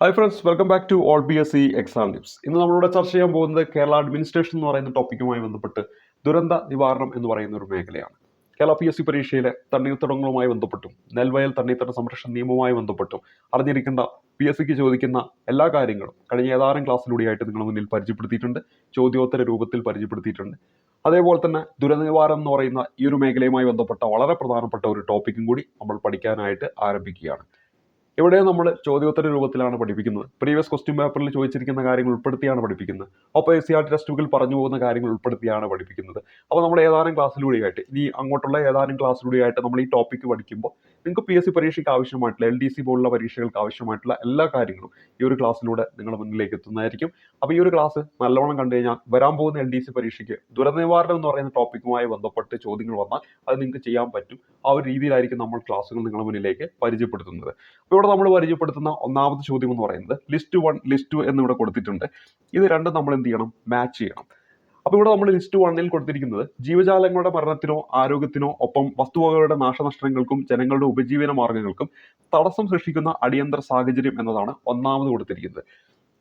Hi friends welcome back to all B S C exam tips ഇന്ന് നമ്മളിവിടെ ചർച്ച ചെയ്യാൻ പോകുന്നത് കേരള അഡ്മിനിസ്ട്രേഷൻ എന്ന് പറയുന്ന ടോപ്പിക്കുമായി ബന്ധപ്പെട്ട് ദുരന്ത നിവാരണം എന്ന് പറയുന്ന ഒരു മേഖലയാണ്. കേരള പി എസ് സി പരീക്ഷയിലെ തണ്ണീർത്തടങ്ങളുമായി ബന്ധപ്പെട്ടും നെൽവയൽ തണ്ണീർത്തട സംരക്ഷണ നിയമവുമായി ബന്ധപ്പെട്ടും അറിഞ്ഞിരിക്കേണ്ട പി എസ് സിക്ക് ചോദിക്കുന്ന എല്ലാ കാര്യങ്ങളും കഴിഞ്ഞ ഏതാനും ക്ലാസ്സിലൂടെയായിട്ട് നിങ്ങൾ മുന്നിൽ പരിചയപ്പെടുത്തിയിട്ടുണ്ട് ചോദ്യോത്തര രൂപത്തിൽ പരിചയപ്പെടുത്തിയിട്ടുണ്ട്. അതേപോലെ തന്നെ ദുരന്ത നിവാരണം എന്ന് പറയുന്ന ഈ ഒരു മേഖലയുമായി ബന്ധപ്പെട്ട വളരെ പ്രധാനപ്പെട്ട ഒരു ടോപ്പിക്കും കൂടി നമ്മൾ പഠിക്കാനായിട്ട് ആരംഭിക്കുകയാണ്. ഇവിടെ നമ്മൾ ചോദ്യോത്തര രൂപത്തിലാണ് പഠിപ്പിക്കുന്നത്. പ്രീവിയസ് ക്വസ്റ്റ്യൻ പേപ്പറിൽ ചോദിച്ചിരിക്കുന്ന കാര്യങ്ങൾ ഉൾപ്പെടുത്തിയാണ് പഠിപ്പിക്കുന്നത്. ഒപ്പം എസ് സി ആർ ടി ബുക്കിൽ പറഞ്ഞു പോകുന്ന കാര്യങ്ങൾ ഉൾപ്പെടുത്തിയാണ് പഠിപ്പിക്കുന്നത്. അപ്പോൾ നമ്മൾ ഏതാനും ക്ലാസ്സിലൂടെയായിട്ട് ഇനി അങ്ങോട്ടുള്ള ഏതാനും ക്ലാസ്സിലൂടെയായിട്ട് നമ്മൾ ഈ ടോപ്പിക്ക് പഠിക്കുമ്പോൾ നിങ്ങൾക്ക് പി എസ് സി പരീക്ഷയ്ക്ക് ആവശ്യമായിട്ടുള്ള എൽ ഡി സി പോലുള്ള പരീക്ഷകൾക്ക് ആവശ്യമായിട്ടുള്ള എല്ലാ കാര്യങ്ങളും ഈ ഒരു ക്ലാസ്സിലൂടെ നിങ്ങളുടെ മുന്നിലേക്ക് എത്തുന്നതായിരിക്കും. അപ്പോൾ ഈ ഒരു ക്ലാസ് നല്ലവണ്ണം കണ്ടു കഴിഞ്ഞാൽ വരാൻ പോകുന്ന എൽ ഡി സി പരീക്ഷയ്ക്ക് ദുരനിവാരണം എന്ന് പറയുന്ന ടോപ്പിക്കുമായി ബന്ധപ്പെട്ട് ചോദ്യങ്ങൾ വന്നാൽ അത് നിങ്ങൾക്ക് ചെയ്യാൻ പറ്റും. ആ ഒരു രീതിയിലായിരിക്കും നമ്മൾ ക്ലാസ്സുകൾ നിങ്ങളുടെ മുന്നിലേക്ക് പരിചയപ്പെടുത്തുന്നത്. അപ്പോൾ ഇവിടെ നമ്മൾ പരിചയപ്പെടുത്തുന്ന ഒന്നാമത്തെ ചോദ്യം എന്ന് പറയുന്നത് ലിസ്റ്റ് വൺ ലിസ്റ്റ് ടു എന്നിവിടെ കൊടുത്തിട്ടുണ്ട്. ഇത് രണ്ടും നമ്മൾ എന്ത് ചെയ്യണം? മാച്ച് ചെയ്യണം. അപ്പോൾ ഇവിടെ നമ്മൾ ലിസ്റ്റ് വണ്ണിൽ കൊടുത്തിരിക്കുന്നത് ജീവജാലങ്ങളുടെ മരണത്തിനോ ആരോഗ്യത്തിനോ ഒപ്പം വസ്തുവകകളുടെ നാശനഷ്ടങ്ങൾക്കും ജനങ്ങളുടെ ഉപജീവന മാർഗങ്ങൾക്കും തടസ്സം സൃഷ്ടിക്കുന്ന അടിയന്തര സാഹചര്യം എന്നതാണ് ഒന്നാമത് കൊടുത്തിരിക്കുന്നത്.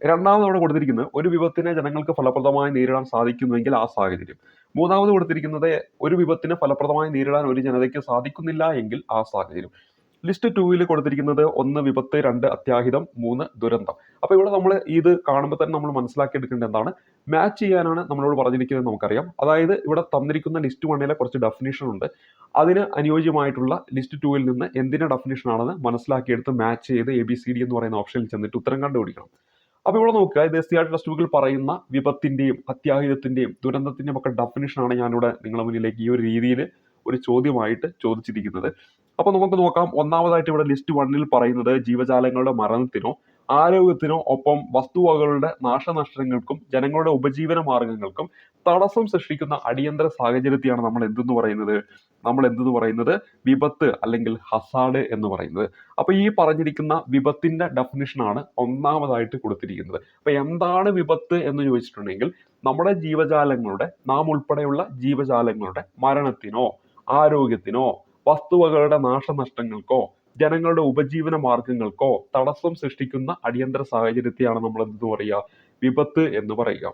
രണ്ടാമത് അവിടെ കൊടുത്തിരിക്കുന്നത് ഒരു വിപത്തിനെ ജനങ്ങൾക്ക് ഫലപ്രദമായി നേരിടാൻ സാധിക്കുന്നുവെങ്കിൽ ആ സാഹചര്യം. മൂന്നാമത് കൊടുത്തിരിക്കുന്നത് ഒരു വിപത്തിനെ ഫലപ്രദമായി നേരിടാൻ ഒരു ജനതയ്ക്ക് സാധിക്കുന്നില്ല എങ്കിൽ ആ സാഹചര്യം. ലിസ്റ്റ് ടൂവിൽ കൊടുത്തിരിക്കുന്നത് ഒന്ന് വിപത്ത് രണ്ട് അത്യാഹിതം മൂന്ന് ദുരന്തം. അപ്പോൾ ഇവിടെ നമ്മൾ ഇത് കാണുമ്പോൾ തന്നെ നമ്മൾ മനസ്സിലാക്കിയെടുക്കേണ്ടത് എന്താണ്? മാച്ച് ചെയ്യാനാണ് നമ്മളോട് പറഞ്ഞിരിക്കുന്നത് നമുക്കറിയാം. അതായത് ഇവിടെ തന്നിരിക്കുന്ന ലിസ്റ്റ് വണ്ണിലെ കുറച്ച് ഡെഫിനേഷൻ ഉണ്ട്. അതിന് അനുയോജ്യമായിട്ടുള്ള ലിസ്റ്റ് ടൂവിൽ നിന്ന് എന്തിനെ ഡെഫിനേഷൻ ആണെന്ന് മനസ്സിലാക്കിയെടുത്ത് മാച്ച് ചെയ്ത് എ ബി സി ഡി എന്ന് പറയുന്ന ഓപ്ഷനിൽ ചെന്നിട്ട് ഉത്തരം കണ്ടുപിടിക്കണം. അപ്പോൾ ഇവിടെ നോക്കുക ഇത് എസ് സി ആർ ടെക്സ്റ്റ് ബുക്കിൽ പറയുന്ന വിപത്തിന്റെയും അത്യാഹിതത്തിന്റെയും ദുരന്തത്തിന്റെയും ഒക്കെ ഡെഫിനിഷനാണ് ഞാനിവിടെ നിങ്ങളുടെ മുന്നിലേക്ക് ഈ ഒരു രീതിയിൽ ഒരു ചോദ്യമായിട്ട് ചോദിച്ചിരിക്കുന്നത്. അപ്പോൾ നമുക്ക് നോക്കാം. ഒന്നാമതായിട്ട് ഇവിടെ ലിസ്റ്റ് വണ്ണിൽ പറയുന്നത് ജീവജാലങ്ങളുടെ മരണത്തിനോ ആരോഗ്യത്തിനോ ഒപ്പം വസ്തുവകകളുടെ നാശനഷ്ടങ്ങൾക്കും ജനങ്ങളുടെ ഉപജീവന മാർഗങ്ങൾക്കും തടസ്സം സൃഷ്ടിക്കുന്ന അടിയന്തര സാഹചര്യത്തെയാണ് നമ്മൾ എന്തെന്ന് പറയുന്നത്? നമ്മൾ എന്തെന്ന് പറയുന്നത്? വിപത്ത് അല്ലെങ്കിൽ ഹസാഡ് എന്ന് പറയുന്നത്. അപ്പൊ ഈ പറഞ്ഞിരിക്കുന്ന വിപത്തിന്റെ ഡെഫിനിഷനാണ് ഒന്നാമതായിട്ട് കൊടുത്തിരിക്കുന്നത്. അപ്പൊ എന്താണ് വിപത്ത് എന്ന് ചോദിച്ചിട്ടുണ്ടെങ്കിൽ നമ്മുടെ ജീവജാലങ്ങളുടെ നാം ഉൾപ്പെടെയുള്ള ജീവജാലങ്ങളുടെ മരണത്തിനോ ആരോഗ്യത്തിനോ വസ്തുവകകളുടെ നാശനഷ്ടങ്ങൾക്കോ ജനങ്ങളുടെ ഉപജീവന മാർഗങ്ങൾക്കോ തടസ്സം സൃഷ്ടിക്കുന്ന അടിയന്തര സാഹചര്യത്തെയാണ് നമ്മൾ എന്ത് പറയുക? വിപത്ത് എന്ന് പറയുക.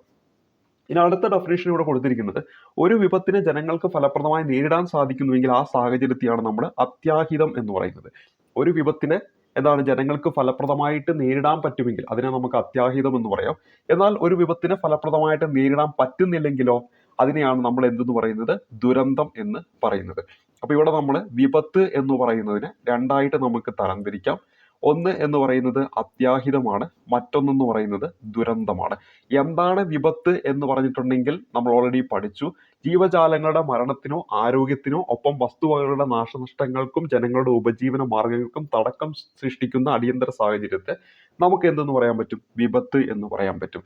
ഇനി അടുത്ത ഡെഫിനേഷൻ ഇവിടെ കൊടുത്തിരിക്കുന്നത് ഒരു വിപത്തിനെ ജനങ്ങൾക്ക് ഫലപ്രദമായി നേരിടാൻ സാധിക്കുന്നുവെങ്കിൽ ആ സാഹചര്യത്തെയാണ് നമ്മൾ അത്യാഹിതം എന്ന് പറയുന്നത്. ഒരു വിപത്തിനെ എന്താണ് ജനങ്ങൾക്ക് ഫലപ്രദമായിട്ട് നേരിടാൻ പറ്റുമെങ്കിൽ അതിനെ നമുക്ക് അത്യാഹിതം എന്ന് പറയാം. എന്നാൽ ഒരു വിപത്തിനെ ഫലപ്രദമായിട്ട് നേരിടാൻ പറ്റുന്നില്ലെങ്കിലോ അതിനെയാണ് നമ്മൾ എന്തെന്ന് പറയുന്നത്? ദുരന്തം എന്ന് പറയുന്നത്. അപ്പോൾ ഇവിടെ നമ്മൾ വിപത്ത് എന്ന് പറയുന്നതിനെ രണ്ടായിട്ട് നമുക്ക് തരംതിരിക്കാം. ഒന്ന് എന്ന് പറയുന്നത് അത്യാഹിതമാണ് മറ്റൊന്ന് എന്ന് പറയുന്നത് ദുരന്തമാണ്. എന്താണ് വിപത്ത് എന്ന് പറഞ്ഞിട്ടുണ്ടെങ്കിൽ നമ്മൾ ഓൾറെഡി പഠിച്ചു. ജീവജാലങ്ങളുടെ മരണത്തിനോ ആരോഗ്യത്തിനോ ഒപ്പം വസ്തുവകകളുടെ നാശനഷ്ടങ്ങൾക്കും ജനങ്ങളുടെ ഉപജീവന മാർഗങ്ങൾക്കും തടക്കം സൃഷ്ടിക്കുന്ന അടിയന്തര സാഹചര്യത്തെ നമുക്ക് എന്തെന്ന് പറയാൻ പറ്റും? വിപത്ത് എന്ന് പറയാൻ പറ്റും.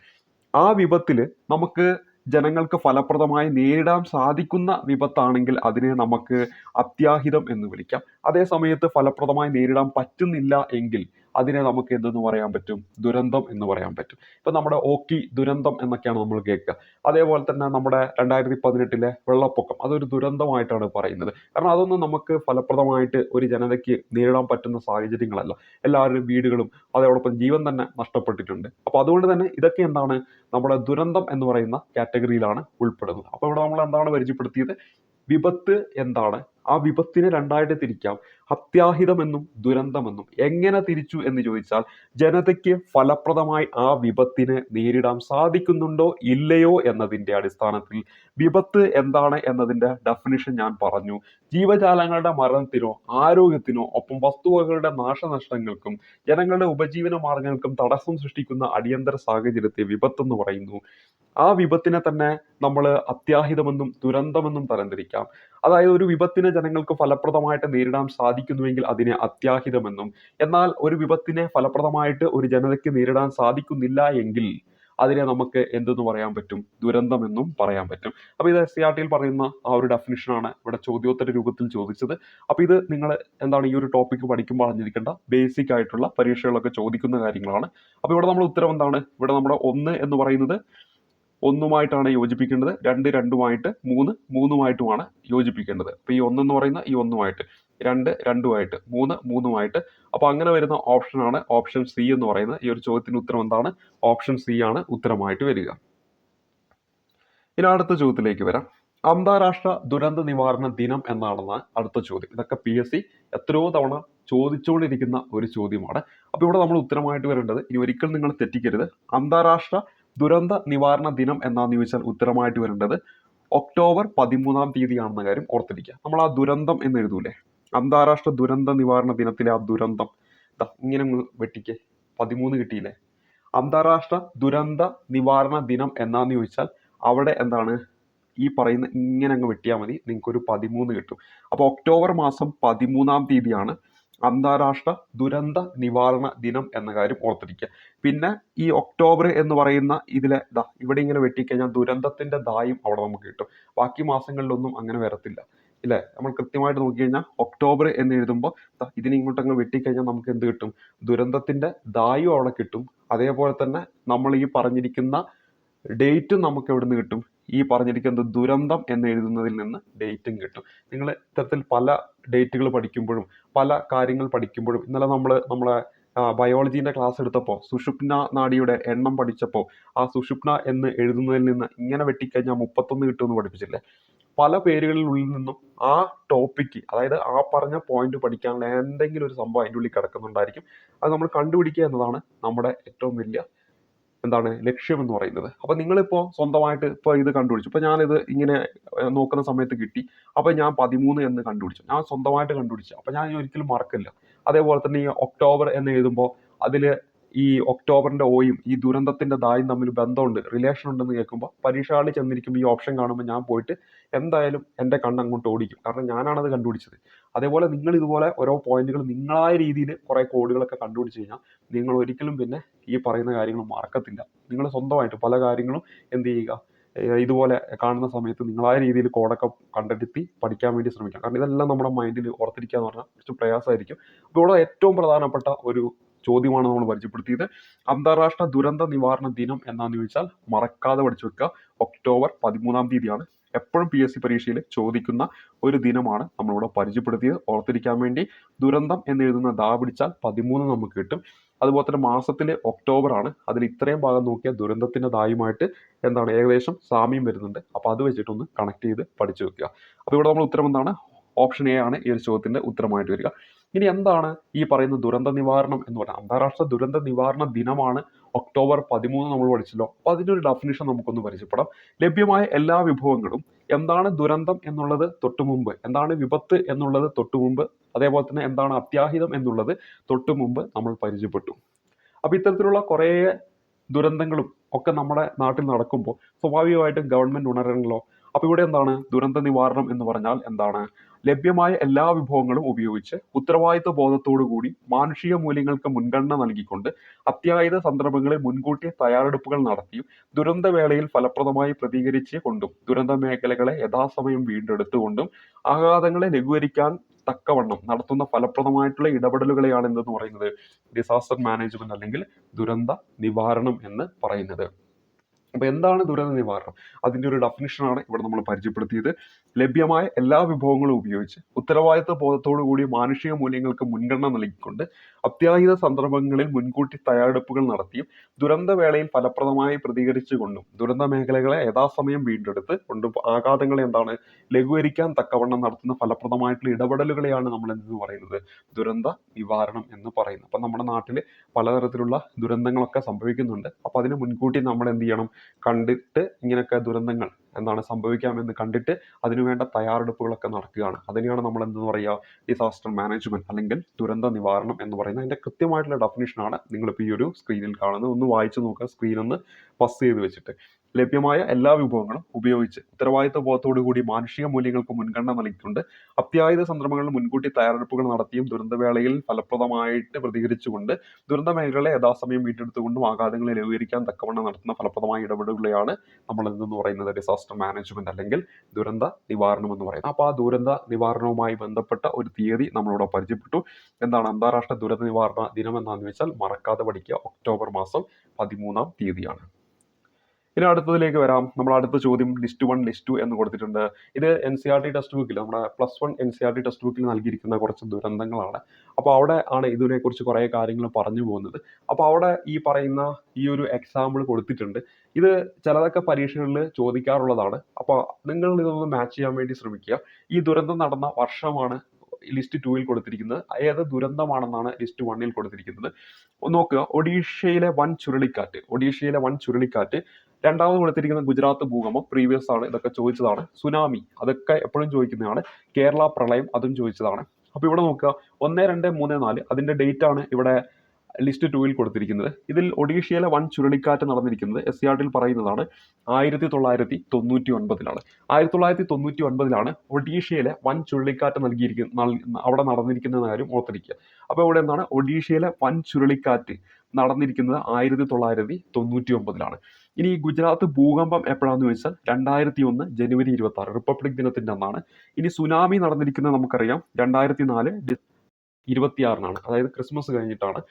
ആ വിപത്തിൽ നമുക്ക് ജനങ്ങൾക്ക് ഫലപ്രദമായി നേരിടാൻ സാധിക്കുന്ന വിപത്താണെങ്കിൽ അതിനെ നമുക്ക് അത്യാഹിതം എന്ന് വിളിക്കാം. അതേ സമയത്ത് ഫലപ്രദമായി നേരിടാൻ പറ്റുന്നില്ല എങ്കിൽ അതിനെ നമുക്ക് എന്തെന്ന് പറയാൻ പറ്റും? ദുരന്തം എന്ന് പറയാൻ പറ്റും. ഇപ്പം നമ്മുടെ ഓക്കി ദുരന്തം എന്നൊക്കെയാണ് നമ്മൾ കേൾക്കുക. അതേപോലെ തന്നെ നമ്മുടെ രണ്ടായിരത്തി പതിനെട്ടിലെ വെള്ളപ്പൊക്കം അതൊരു ദുരന്തമായിട്ടാണ് പറയുന്നത്. കാരണം അതൊന്നും നമുക്ക് ഫലപ്രദമായിട്ട് ഒരു ജനതയ്ക്ക് നേരിടാൻ പറ്റുന്ന സാഹചര്യങ്ങളല്ല. എല്ലാവരുടെയും വീടുകളും അതോടൊപ്പം ജീവൻ തന്നെ നഷ്ടപ്പെട്ടിട്ടുണ്ട്. അപ്പോൾ അതുകൊണ്ട് തന്നെ ഇതൊക്കെ എന്താണ്? നമ്മുടെ ദുരന്തം എന്ന് പറയുന്ന കാറ്റഗറിയിലാണ് ഉൾപ്പെടുന്നത്. അപ്പോൾ ഇവിടെ നമ്മൾ എന്താണ് പരിചയപ്പെടുത്തിയത്? വിപത്ത് എന്താണ്? ആ വിപത്തിനെ രണ്ടായിട്ട് തിരിക്കാം. അത്യാഹിതമെന്നും ദുരന്തമെന്നും എങ്ങനെ തിരിച്ചു എന്ന് ചോദിച്ചാൽ ജനതയ്ക്ക് ഫലപ്രദമായി ആ വിപത്തിനെ നേരിടാൻ സാധിക്കുന്നുണ്ടോ ഇല്ലയോ എന്നതിന്റെ അടിസ്ഥാനത്തിൽ വിപത്ത് എന്താണ് എന്നതിന്റെ ഡെഫിനിഷൻ ഞാൻ പറഞ്ഞു. ജീവജാലങ്ങളുടെ മരണത്തിനോ ആരോഗ്യത്തിനോ ഒപ്പം വസ്തുവകകളുടെ നാശനഷ്ടങ്ങൾക്കും ജനങ്ങളുടെ ഉപജീവന മാർഗങ്ങൾക്കും തടസ്സം സൃഷ്ടിക്കുന്ന അടിയന്തര സാഹചര്യത്തെ വിപത്തെന്ന് പറയുന്നു. ആ വിപത്തിനെ തന്നെ നമ്മൾ അത്യാഹിതമെന്നും ദുരന്തമെന്നും തരംതിരിക്കാം. അതായത് ഒരു വിപത്തിനെ ജനങ്ങൾക്ക് ഫലപ്രദമായിട്ട് നേരിടാൻ സാധിക്കുന്നുവെങ്കിൽ അതിനെ അത്യാഹിതമെന്നും എന്നാൽ ഒരു വിപത്തിനെ ഫലപ്രദമായിട്ട് ഒരു ജനതയ്ക്ക് നേരിടാൻ സാധിക്കുന്നില്ല എങ്കിൽ അതിനെ നമുക്ക് എന്തെന്ന് പറയാൻ പറ്റും? ദുരന്തമെന്നും പറയാൻ പറ്റും. അപ്പോൾ ഇത് എസ് സി ആർ ടിയിൽ പറയുന്ന ആ ഒരു ഡെഫിനിഷനാണ് ഇവിടെ ചോദ്യോത്തര രൂപത്തിൽ ചോദിച്ചത്. അപ്പോൾ ഇത് നിങ്ങൾ എന്താണ് ഈ ഒരു ടോപ്പിക്ക് പഠിക്കുമ്പോൾ അറിഞ്ഞിരിക്കേണ്ട ബേസിക് ആയിട്ടുള്ള പരീക്ഷകളൊക്കെ ചോദിക്കുന്ന കാര്യങ്ങളാണ്. അപ്പോൾ ഇവിടെ നമ്മൾ ഉത്തരം എന്താണ്? ഇവിടെ നമ്മുടെ ഒന്ന് എന്ന് പറയുന്നത് ഒന്നുമായിട്ടാണ് യോജിപ്പിക്കേണ്ടത്. രണ്ട് രണ്ടുമായിട്ട് മൂന്ന് മൂന്നുമായിട്ടുമാണ് യോജിപ്പിക്കേണ്ടത്. അപ്പോൾ ഈ ഒന്നെന്ന് പറയുന്ന ഈ ഒന്നുമായിട്ട്. രണ്ട് രണ്ടുമായിട്ട് മൂന്ന് മൂന്നുമായിട്ട്. അപ്പോൾ അങ്ങനെ വരുന്ന ഓപ്ഷനാണ് ഓപ്ഷൻ സി എന്ന് പറയുന്നത്. ഈ ഒരു ചോദ്യത്തിന് ഉത്തരം എന്താണ്? ഓപ്ഷൻ സി ആണ് ഉത്തരമായിട്ട് വരിക. ഇനി അടുത്ത ചോദ്യത്തിലേക്ക് വരാം. അന്താരാഷ്ട്ര ദുരന്ത നിവാരണ ദിനം എന്നാണെന്ന് അടുത്ത ചോദ്യം. ഇതൊക്കെ പി എസ് സി എത്രയോ തവണ ചോദിച്ചുകൊണ്ടിരിക്കുന്ന ഒരു ചോദ്യമാണ്. അപ്പോൾ ഇവിടെ നമ്മൾ ഉത്തരമായിട്ട് വരേണ്ടത് ഇനി ഒരിക്കലും നിങ്ങൾ തെറ്റിക്കരുത്. അന്താരാഷ്ട്ര ദുരന്ത നിവാരണ ദിനം എന്നാന്ന് ചോദിച്ചാൽ ഉത്തരമായിട്ട് വരേണ്ടത് ഒക്ടോബർ പതിമൂന്നാം തീയതിയാണെന്ന കാര്യം ഓർത്തിരിക്കുക. നമ്മൾ ആ ദുരന്തം എന്ന് എഴുതൂലേ? അന്താരാഷ്ട്ര ദുരന്ത നിവാരണ ദിനത്തിലെ ആ ദുരന്തം. ഇങ്ങനെ വെട്ടിക്ക്. പതിമൂന്ന് കിട്ടിയില്ലേ? അന്താരാഷ്ട്ര ദുരന്ത നിവാരണ ദിനം എന്നാന്ന് ചോദിച്ചാൽ അവിടെ എന്താണ്? ഈ പറയുന്ന ഇങ്ങനെ അങ്ങ് വെട്ടിയാൽ മതി. നിങ്ങൾക്ക് ഒരു പതിമൂന്ന് കിട്ടും. അപ്പോൾ ഒക്ടോബർ മാസം പതിമൂന്നാം തീയതിയാണ് അന്താരാഷ്ട്ര ദുരന്ത നിവാരണ ദിനം എന്ന കാര്യം ഓർത്തിരിക്കുക. പിന്നെ ഈ ഒക്ടോബർ എന്ന് പറയുന്ന ഇതിലെ ഇവിടെ ഇങ്ങനെ വെട്ടിക്കഴിഞ്ഞാൽ ദുരന്തത്തിന്റെ ദായും അവിടെ നമുക്ക് കിട്ടും. ബാക്കി മാസങ്ങളിലൊന്നും അങ്ങനെ വരത്തില്ല. ഇല്ലേ? നമ്മൾ കൃത്യമായിട്ട് നോക്കിക്കഴിഞ്ഞാൽ ഒക്ടോബർ എന്ന് എഴുതുമ്പോൾ അങ്ങ് ഇങ്ങോട്ടങ്ങ് വെട്ടിക്കഴിഞ്ഞാൽ നമുക്ക് എന്ത് കിട്ടും? ദുരന്തത്തിന്റെ ദായും അവിടെ കിട്ടും. അതേപോലെ തന്നെ നമ്മൾ ഈ പറഞ്ഞിരിക്കുന്ന ഡേറ്റും നമുക്ക് എവിടുന്ന് കിട്ടും? ഈ പറഞ്ഞിരിക്കുന്നത് ദുരന്തം എന്ന് എഴുതുന്നതിൽ നിന്ന് ഡേറ്റും കിട്ടും. നിങ്ങൾ ഇത്തരത്തിൽ പല ഡേറ്റുകൾ പഠിക്കുമ്പോഴും പല കാര്യങ്ങൾ പഠിക്കുമ്പോഴും ഇന്നലെ നമ്മൾ നമ്മളെ ബയോളജീന്റെ ക്ലാസ് എടുത്തപ്പോൾ സുഷുപ്ന നാടിയുടെ എണ്ണം പഠിച്ചപ്പോൾ ആ സുഷുപ്ന എന്ന് എഴുതുന്നതിൽ നിന്ന് ഇങ്ങനെ വെട്ടിക്കഴിഞ്ഞാൽ മുപ്പത്തൊന്ന് കിട്ടുമെന്ന് പഠിപ്പിച്ചില്ലേ? പല പേരുകളിൽ ഉള്ളിൽ നിന്നും ആ ടോപ്പിക്ക് അതായത് ആ പറഞ്ഞ പോയിന്റ് പഠിക്കാനുള്ള എന്തെങ്കിലും ഒരു സംഭവം അതിന്റെ ഉള്ളിൽ കിടക്കുന്നുണ്ടായിരിക്കും. അത് നമ്മൾ കണ്ടുപിടിക്കുക എന്നതാണ് നമ്മുടെ ഏറ്റവും വലിയ എന്താണ് ലക്ഷ്യം എന്ന് പറയുന്നത്. അപ്പോൾ നിങ്ങളിപ്പോൾ സ്വന്തമായിട്ട് ഇപ്പോൾ ഇത് കണ്ടുപിടിച്ചു. ഇപ്പോൾ ഞാനിത് ഇങ്ങനെ നോക്കുന്ന സമയത്ത് കിട്ടി. അപ്പോൾ ഞാൻ പതിമൂന്ന് എന്ന് കണ്ടുപിടിച്ചു. ഞാൻ സ്വന്തമായിട്ട് കണ്ടുപിടിച്ചു. അപ്പോൾ ഞാൻ ഒരിക്കലും മറക്കില്ല. അതേപോലെ തന്നെ ഈ ഒക്ടോബർ എന്ന് എഴുതുമ്പോൾ അതിൽ ഈ ഒക്ടോബറിന്റെ ഓയും ഈ ദുരന്തത്തിന്റെ ദായും തമ്മിൽ ബന്ധമുണ്ട് റിലേഷൻ ഉണ്ടെന്ന് കേൾക്കുമ്പോൾ പരീക്ഷ ഹാളിൽ ചെന്നിരിക്കുമ്പോൾ ഈ ഓപ്ഷൻ കാണുമ്പോൾ ഞാൻ പോയിട്ട് എന്തായാലും എന്റെ കണ്ണ് അങ്ങോട്ട് ഓടിക്കും. കാരണം ഞാനാണത് കണ്ടുപിടിച്ചത്. അതേപോലെ നിങ്ങൾ ഇതുപോലെ ഓരോ പോയിന്റുകൾ നിങ്ങളായ രീതിയിൽ കുറേ കോഡുകളൊക്കെ കണ്ടുപിടിച്ച് കഴിഞ്ഞാൽ നിങ്ങൾ ഒരിക്കലും പിന്നെ ഈ പറയുന്ന കാര്യങ്ങൾ മറക്കത്തില്ല. നിങ്ങൾ സ്വന്തമായിട്ട് പല കാര്യങ്ങളും എന്ത് ചെയ്യുക? ഇതുപോലെ കാണുന്ന സമയത്ത് നിങ്ങളായ രീതിയിൽ കോഡൊക്കെ കണ്ടെത്തി പഠിക്കാൻ വേണ്ടി ശ്രമിക്കാം. കാരണം ഇതെല്ലാം നമ്മുടെ മൈൻഡിൽ ഓർത്തിരിക്കുക എന്ന് പറഞ്ഞാൽ കുറച്ച് പ്രയാസമായിരിക്കും. അപ്പോൾ ഇവിടെ ഏറ്റവും പ്രധാനപ്പെട്ട ഒരു ചോദ്യമാണ് നമ്മൾ പരിചയപ്പെടുത്തിയത്. അന്താരാഷ്ട്ര ദുരന്ത നിവാരണ ദിനം എന്നാന്ന് ചോദിച്ചാൽ മറക്കാതെ പഠിച്ചു വെക്കുക. ഒക്ടോബർ പതിമൂന്നാം തീയതിയാണ്. എപ്പോഴും പി എസ് സി പരീക്ഷയിൽ ചോദിക്കുന്ന ഒരു ദിനമാണ് നമ്മളിവിടെ പരിചയപ്പെടുത്തിയത്. ഓർത്തിരിക്കാൻ വേണ്ടി ദുരന്തം എന്ന് എഴുതുന്ന ദാ പിടിച്ചാൽ പതിമൂന്ന് നമുക്ക് കിട്ടും. അതുപോലെ തന്നെ മാസത്തിലെ ഒക്ടോബർ ആണ്. അതിൽ ഇത്രയും ഭാഗം നോക്കിയ ദുരന്തത്തിന്റെ ദായുമായിട്ട് എന്താണ് ഏകദേശം സാമ്യം വരുന്നുണ്ട്. അപ്പോൾ അത് വെച്ചിട്ടൊന്ന് കണക്ട് ചെയ്ത് പഠിച്ചു വെക്കുക. അപ്പോൾ ഇവിടെ നമ്മൾ ഉത്തരം എന്താണ്? ഓപ്ഷൻ എ ആണ് ഈ ഒരു ചോദ്യത്തിന്റെ ഉത്തരമായിട്ട് വരിക. ഇനി എന്താണ് ഈ പറയുന്ന ദുരന്ത നിവാരണം എന്ന് പറഞ്ഞാൽ അന്താരാഷ്ട്ര ദുരന്ത നിവാരണ ദിനമാണ് ഒക്ടോബർ പതിമൂന്ന് നമ്മൾ പഠിച്ചല്ലോ. അപ്പോൾ അതിന്റെ ഒരു ഡെഫിനിഷൻ നമുക്കൊന്ന് പരിചയപ്പെടാം. ലഭ്യമായ എല്ലാ വിഭവങ്ങളും എന്താണ് ദുരന്തം എന്നുള്ളത് തൊട്ടു മുമ്പ് എന്താണ് വിപത്ത് എന്നുള്ളത് തൊട്ടു മുമ്പ് അതേപോലെ തന്നെ എന്താണ് അത്യാഹിതം എന്നുള്ളത് തൊട്ടു മുമ്പ് നമ്മൾ പരിചയപ്പെട്ടു. അപ്പോൾ ഇത്തരത്തിലുള്ള കുറേ ദുരന്തങ്ങളും ഒക്കെ നമ്മുടെ നാട്ടിൽ നടക്കുമ്പോൾ സ്വാഭാവികമായിട്ടും ഗവൺമെന്റ് ഉണരണല്ലോ. അപ്പോൾ ഇവിടെ എന്താണ് ദുരന്ത നിവാരണം എന്ന് പറഞ്ഞാൽ എന്താണ്? ലഭ്യമായ എല്ലാ വിഭവങ്ങളും ഉപയോഗിച്ച് ഉത്തരവാദിത്വ ബോധത്തോടുകൂടി മാനുഷിക മൂല്യങ്ങൾക്ക് മുൻഗണന നൽകിക്കൊണ്ട് അത്യാഹിത സന്ദർഭങ്ങളിൽ മുൻകൂട്ടി തയ്യാറെടുപ്പുകൾ നടത്തിയും ദുരന്തവേളയിൽ ഫലപ്രദമായി പ്രതികരിച്ച് കൊണ്ടും ദുരന്ത മേഖലകളെ യഥാസമയം വീണ്ടെടുത്തുകൊണ്ടും ആഘാതങ്ങളെ ലഘൂകരിക്കാൻ തക്കവണ്ണം നടത്തുന്ന ഫലപ്രദമായിട്ടുള്ള ഇടപെടലുകളെയാണ് എന്തെന്ന് പറയുന്നത്. ഡിസാസ്റ്റർ മാനേജ്മെന്റ് അല്ലെങ്കിൽ ദുരന്ത നിവാരണം എന്ന് പറയുന്നത്. അപ്പോൾ എന്താണ് ദുരന്ത നിവാരണം? അതിന്റെ ഒരു ഡെഫിനിഷനാണ് ഇവിടെ നമ്മൾ പരിചയപ്പെടുത്തിയത്. ലഭ്യമായ എല്ലാ വിഭവങ്ങളും ഉപയോഗിച്ച് ഉത്തരവാദിത്വ ബോധത്തോടു കൂടി മാനുഷിക മൂല്യങ്ങൾക്ക് മുൻഗണന നൽകിക്കൊണ്ട് അത്യാഹിത സന്ദർഭങ്ങളിൽ മുൻകൂട്ടി തയ്യാറെടുപ്പുകൾ നടത്തിയും ദുരന്തവേളയിൽ ഫലപ്രദമായി പ്രതികരിച്ചുകൊണ്ടും ദുരന്ത മേഖലകളെ യഥാസമയം വീണ്ടെടുത്ത് കൊണ്ടും ആഘാതങ്ങളെ എന്താണ് ലഘൂകരിക്കാൻ തക്കവണ്ണം നടത്തുന്ന ഫലപ്രദമായിട്ടുള്ള ഇടപെടലുകളെയാണ് നമ്മൾ എന്തെന്ന് പറയുന്നത്. ദുരന്ത നിവാരണം എന്ന് പറയുന്നത്. അപ്പം നമ്മുടെ നാട്ടിൽ പലതരത്തിലുള്ള ദുരന്തങ്ങളൊക്കെ സംഭവിക്കുന്നുണ്ട്. അപ്പോൾ അതിന് മുൻകൂട്ടി നമ്മൾ എന്ത് ചെയ്യണം? കണ്ടിട്ട് ഇങ്ങനെയൊക്കെ ദുരന്തങ്ങൾ എന്താണ് സംഭവിക്കാമെന്ന് കണ്ടിട്ട് അതിനുവേണ്ട തയ്യാറെടുപ്പുകളൊക്കെ നടക്കുകയാണ്. അതിനെയാണ് നമ്മൾ എന്തെന്ന് പറയുക? ഡിസാസ്റ്റർ മാനേജ്മെന്റ് അല്ലെങ്കിൽ ദുരന്ത നിവാരണം എന്ന് പറയുന്നത്. അതിന്റെ കൃത്യമായിട്ടുള്ള ഡെഫിനിഷനാണ് നിങ്ങളിപ്പോൾ ഈ ഒരു സ്ക്രീനിൽ കാണുന്നത്. ഒന്ന് വായിച്ചു നോക്കുക സ്ക്രീനിൽ ഒന്ന് പസ് ചെയ്ത് വെച്ചിട്ട്. ലഭ്യമായ എല്ലാ വിഭവങ്ങളും ഉപയോഗിച്ച് ഉത്തരവാദിത്വ കൂടി മാനുഷിക മൂല്യങ്ങൾക്ക് മുൻഗണന നൽകിക്കൊണ്ട് അത്യാഹിത സന്ദർഭങ്ങളിൽ മുൻകൂട്ടി തയ്യാറെടുപ്പുകൾ നടത്തിയും ദുരന്തവേളയിൽ ഫലപ്രദമായിട്ട് പ്രതികരിച്ചുകൊണ്ട് ദുരന്ത മേഖലകളെ യഥാസമയം വീണ്ടെടുത്തുകൊണ്ടും ആഘാതങ്ങളെ ലഘൂകരിക്കാൻ തക്കവണ്ണം നടത്തുന്ന ഫലപ്രദമായ ഇടപെടലുകളെയാണ് നമ്മൾ എന്തെന്ന് പറയുന്നത് ഡിസാസ്റ്റർ മാനേജ്മെന്റ് അല്ലെങ്കിൽ ദുരന്ത നിവാരണം എന്ന് പറയുന്നത്. അപ്പോൾ ആ ദുരന്ത നിവാരണവുമായി ബന്ധപ്പെട്ട ഒരു തീയതി നമ്മളിവിടെ പരിചയപ്പെട്ടു. എന്താണ് അന്താരാഷ്ട്ര ദുരന്ത നിവാരണ ദിനം എന്താണെന്ന് വെച്ചാൽ മറക്കാതെ പഠിക്കുക. ഒക്ടോബർ മാസം പതിമൂന്നാം തീയതിയാണ്. ഇനി അടുത്തതിലേക്ക് വരാം. നമ്മൾ അടുത്ത ചോദ്യം ലിസ്റ്റ് വൺ ലിസ്റ്റ് ടു എന്ന് കൊടുത്തിട്ടുണ്ട്. ഇത് N C R T text ബുക്കിൽ നമ്മുടെ plus one N C R T text ബുക്കിൽ നൽകിയിരിക്കുന്ന കുറച്ച് ദുരന്തങ്ങളാണ്. അപ്പോൾ അവിടെ ആണ് ഇതിനെക്കുറിച്ച് കുറേ കാര്യങ്ങൾ പറഞ്ഞു പോകുന്നത്. അപ്പോൾ അവിടെ ഈ പറയുന്ന ഈ ഒരു എക്സാമ്പിൾ കൊടുത്തിട്ടുണ്ട്. ഇത് ചിലതൊക്കെ പരീക്ഷകളിൽ ചോദിക്കാറുള്ളതാണ്. അപ്പോൾ നിങ്ങൾ ഇതൊന്ന് മാച്ച് ചെയ്യാൻ വേണ്ടി ശ്രമിക്കുക. ഈ ദുരന്തം നടന്ന വർഷമാണ് ലിസ്റ്റ് ടൂവിൽ കൊടുത്തിരിക്കുന്നത്. ഏത് ദുരന്തമാണെന്നാണ് ലിസ്റ്റ് വണ്ണിൽ കൊടുത്തിരിക്കുന്നത്. നോക്കുക. ഒഡീഷയിലെ വൻ ചുഴലിക്കാറ്റ്. ഒഡീഷയിലെ വൻ ചുഴലിക്കാറ്റ് രണ്ടാമത് കൊടുത്തിരിക്കുന്ന ഗുജറാത്ത് ഭൂകമ്പം പ്രീവിയസ് ആണ് ഇതൊക്കെ ചോദിച്ചതാണ്. സുനാമി അതൊക്കെ എപ്പോഴും ചോദിക്കുന്നതാണ്. കേരള പ്രളയം അതും ചോദിച്ചതാണ്. അപ്പോൾ ഇവിടെ നോക്കുക ഒന്ന് രണ്ട് മൂന്ന് നാല് അതിന്റെ ഡേറ്റ് ആണ് ഇവിടെ ലിസ്റ്റ് ടൂവിൽ കൊടുത്തിരിക്കുന്നത്. ഇതിൽ ഒഡീഷയിലെ വൺ ചുഴലിക്കാറ്റ് നടന്നിരിക്കുന്നത് എസ് സി ആർട്ടിൽ പറയുന്നതാണ് ആയിരത്തി തൊള്ളായിരത്തി തൊണ്ണൂറ്റി ഒൻപതിലാണ് ആയിരത്തി തൊള്ളായിരത്തി തൊണ്ണൂറ്റി ഒൻപതിലാണ് ഒഡീഷയിലെ വൻ ചുഴലിക്കാറ്റ് നൽകിയിരിക്കുന്ന അവിടെ നടന്നിരിക്കുന്ന കാര്യം ഓർത്തിരിക്കുക. അപ്പോൾ ഇവിടെ എന്താണ്? ഒഡീഷയിലെ വൻ ചുഴലിക്കാറ്റ് നടന്നിരിക്കുന്നത് ആയിരത്തി തൊള്ളായിരത്തി തൊണ്ണൂറ്റി ഒമ്പതിലാണ് ഇനി ഗുജറാത്ത് ഭൂകമ്പം എപ്പോഴാണെന്ന് ചോദിച്ചാൽ രണ്ടായിരത്തി ഒന്ന് ജനുവരി ഇരുപത്തി ആറ് റിപ്പബ്ലിക് ദിനത്തിന്റെ അന്നാണ്. ഇനി സുനാമി നടന്നിരിക്കുന്നത് നമുക്കറിയാം രണ്ടായിരത്തി നാല് ഇരുപത്തിയാറിനാണ്. അതായത് ക്രിസ്മസ് കഴിഞ്ഞിട്ടാണ്.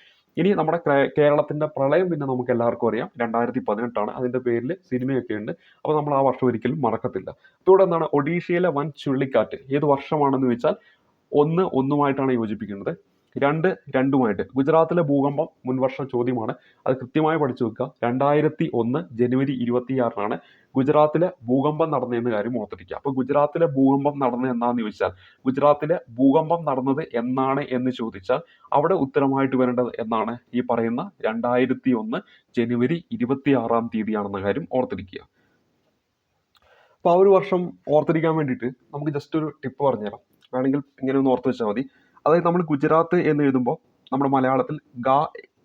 ഇനി നമ്മുടെ കേരളത്തിന്റെ പ്രളയം പിന്നെ നമുക്ക് എല്ലാവർക്കും അറിയാം രണ്ടായിരത്തി പതിനെട്ടാണ് അതിന്റെ പേരിൽ സിനിമയൊക്കെ ഉണ്ട്. അപ്പോൾ നമ്മൾ ആ വർഷം ഒരിക്കലും മറക്കത്തില്ല. എന്താണ് ഒഡീഷയിലെ വൻ ചുഴലിക്കാറ്റ് ഏത് വർഷമാണെന്ന് ചോദിച്ചാൽ ഒന്ന് ഒന്നുമായിട്ടാണ് യോജിപ്പിക്കുന്നത്. രണ്ട് രണ്ടുമായിട്ട്. ഗുജറാത്തിലെ ഭൂകമ്പം മുൻവർഷ ചോദ്യമാണ്. അത് കൃത്യമായി പഠിച്ചു വെക്കുക. രണ്ടായിരത്തി ഒന്ന് ജനുവരി ഇരുപത്തിയാറിനാണ് ഗുജറാത്തിലെ ഭൂകമ്പം നടന്നതെന്ന കാര്യം ഓർത്തിരിക്കുക. അപ്പോൾ ഗുജറാത്തിലെ ഭൂകമ്പം നടന്നത് എന്നാന്ന് ചോദിച്ചാൽ ഗുജറാത്തിലെ ഭൂകമ്പം നടന്നത് എന്നാണ് എന്ന് ചോദിച്ചാൽ അവിടെ ഉത്തരമായിട്ട് വരേണ്ടത് എന്നാണ് ഈ പറയുന്ന രണ്ടായിരത്തി ഒന്ന് ജനുവരി ഇരുപത്തിയാറാം തീയതിയാണെന്ന കാര്യം ഓർത്തിരിക്കുക. അപ്പോൾ ആ ഒരു വർഷം ഓർത്തിരിക്കാൻ വേണ്ടിയിട്ട് നമുക്ക് ജസ്റ്റ് ഒരു ടിപ്പ് പറഞ്ഞുതരാം. വേണമെങ്കിൽ ഇങ്ങനെ ഒന്ന് ഓർത്ത് വെച്ചാൽ മതി. അതായത് നമ്മൾ ഗുജറാത്ത് എന്ന് എഴുതുമ്പോൾ നമ്മുടെ മലയാളത്തിൽ ഗ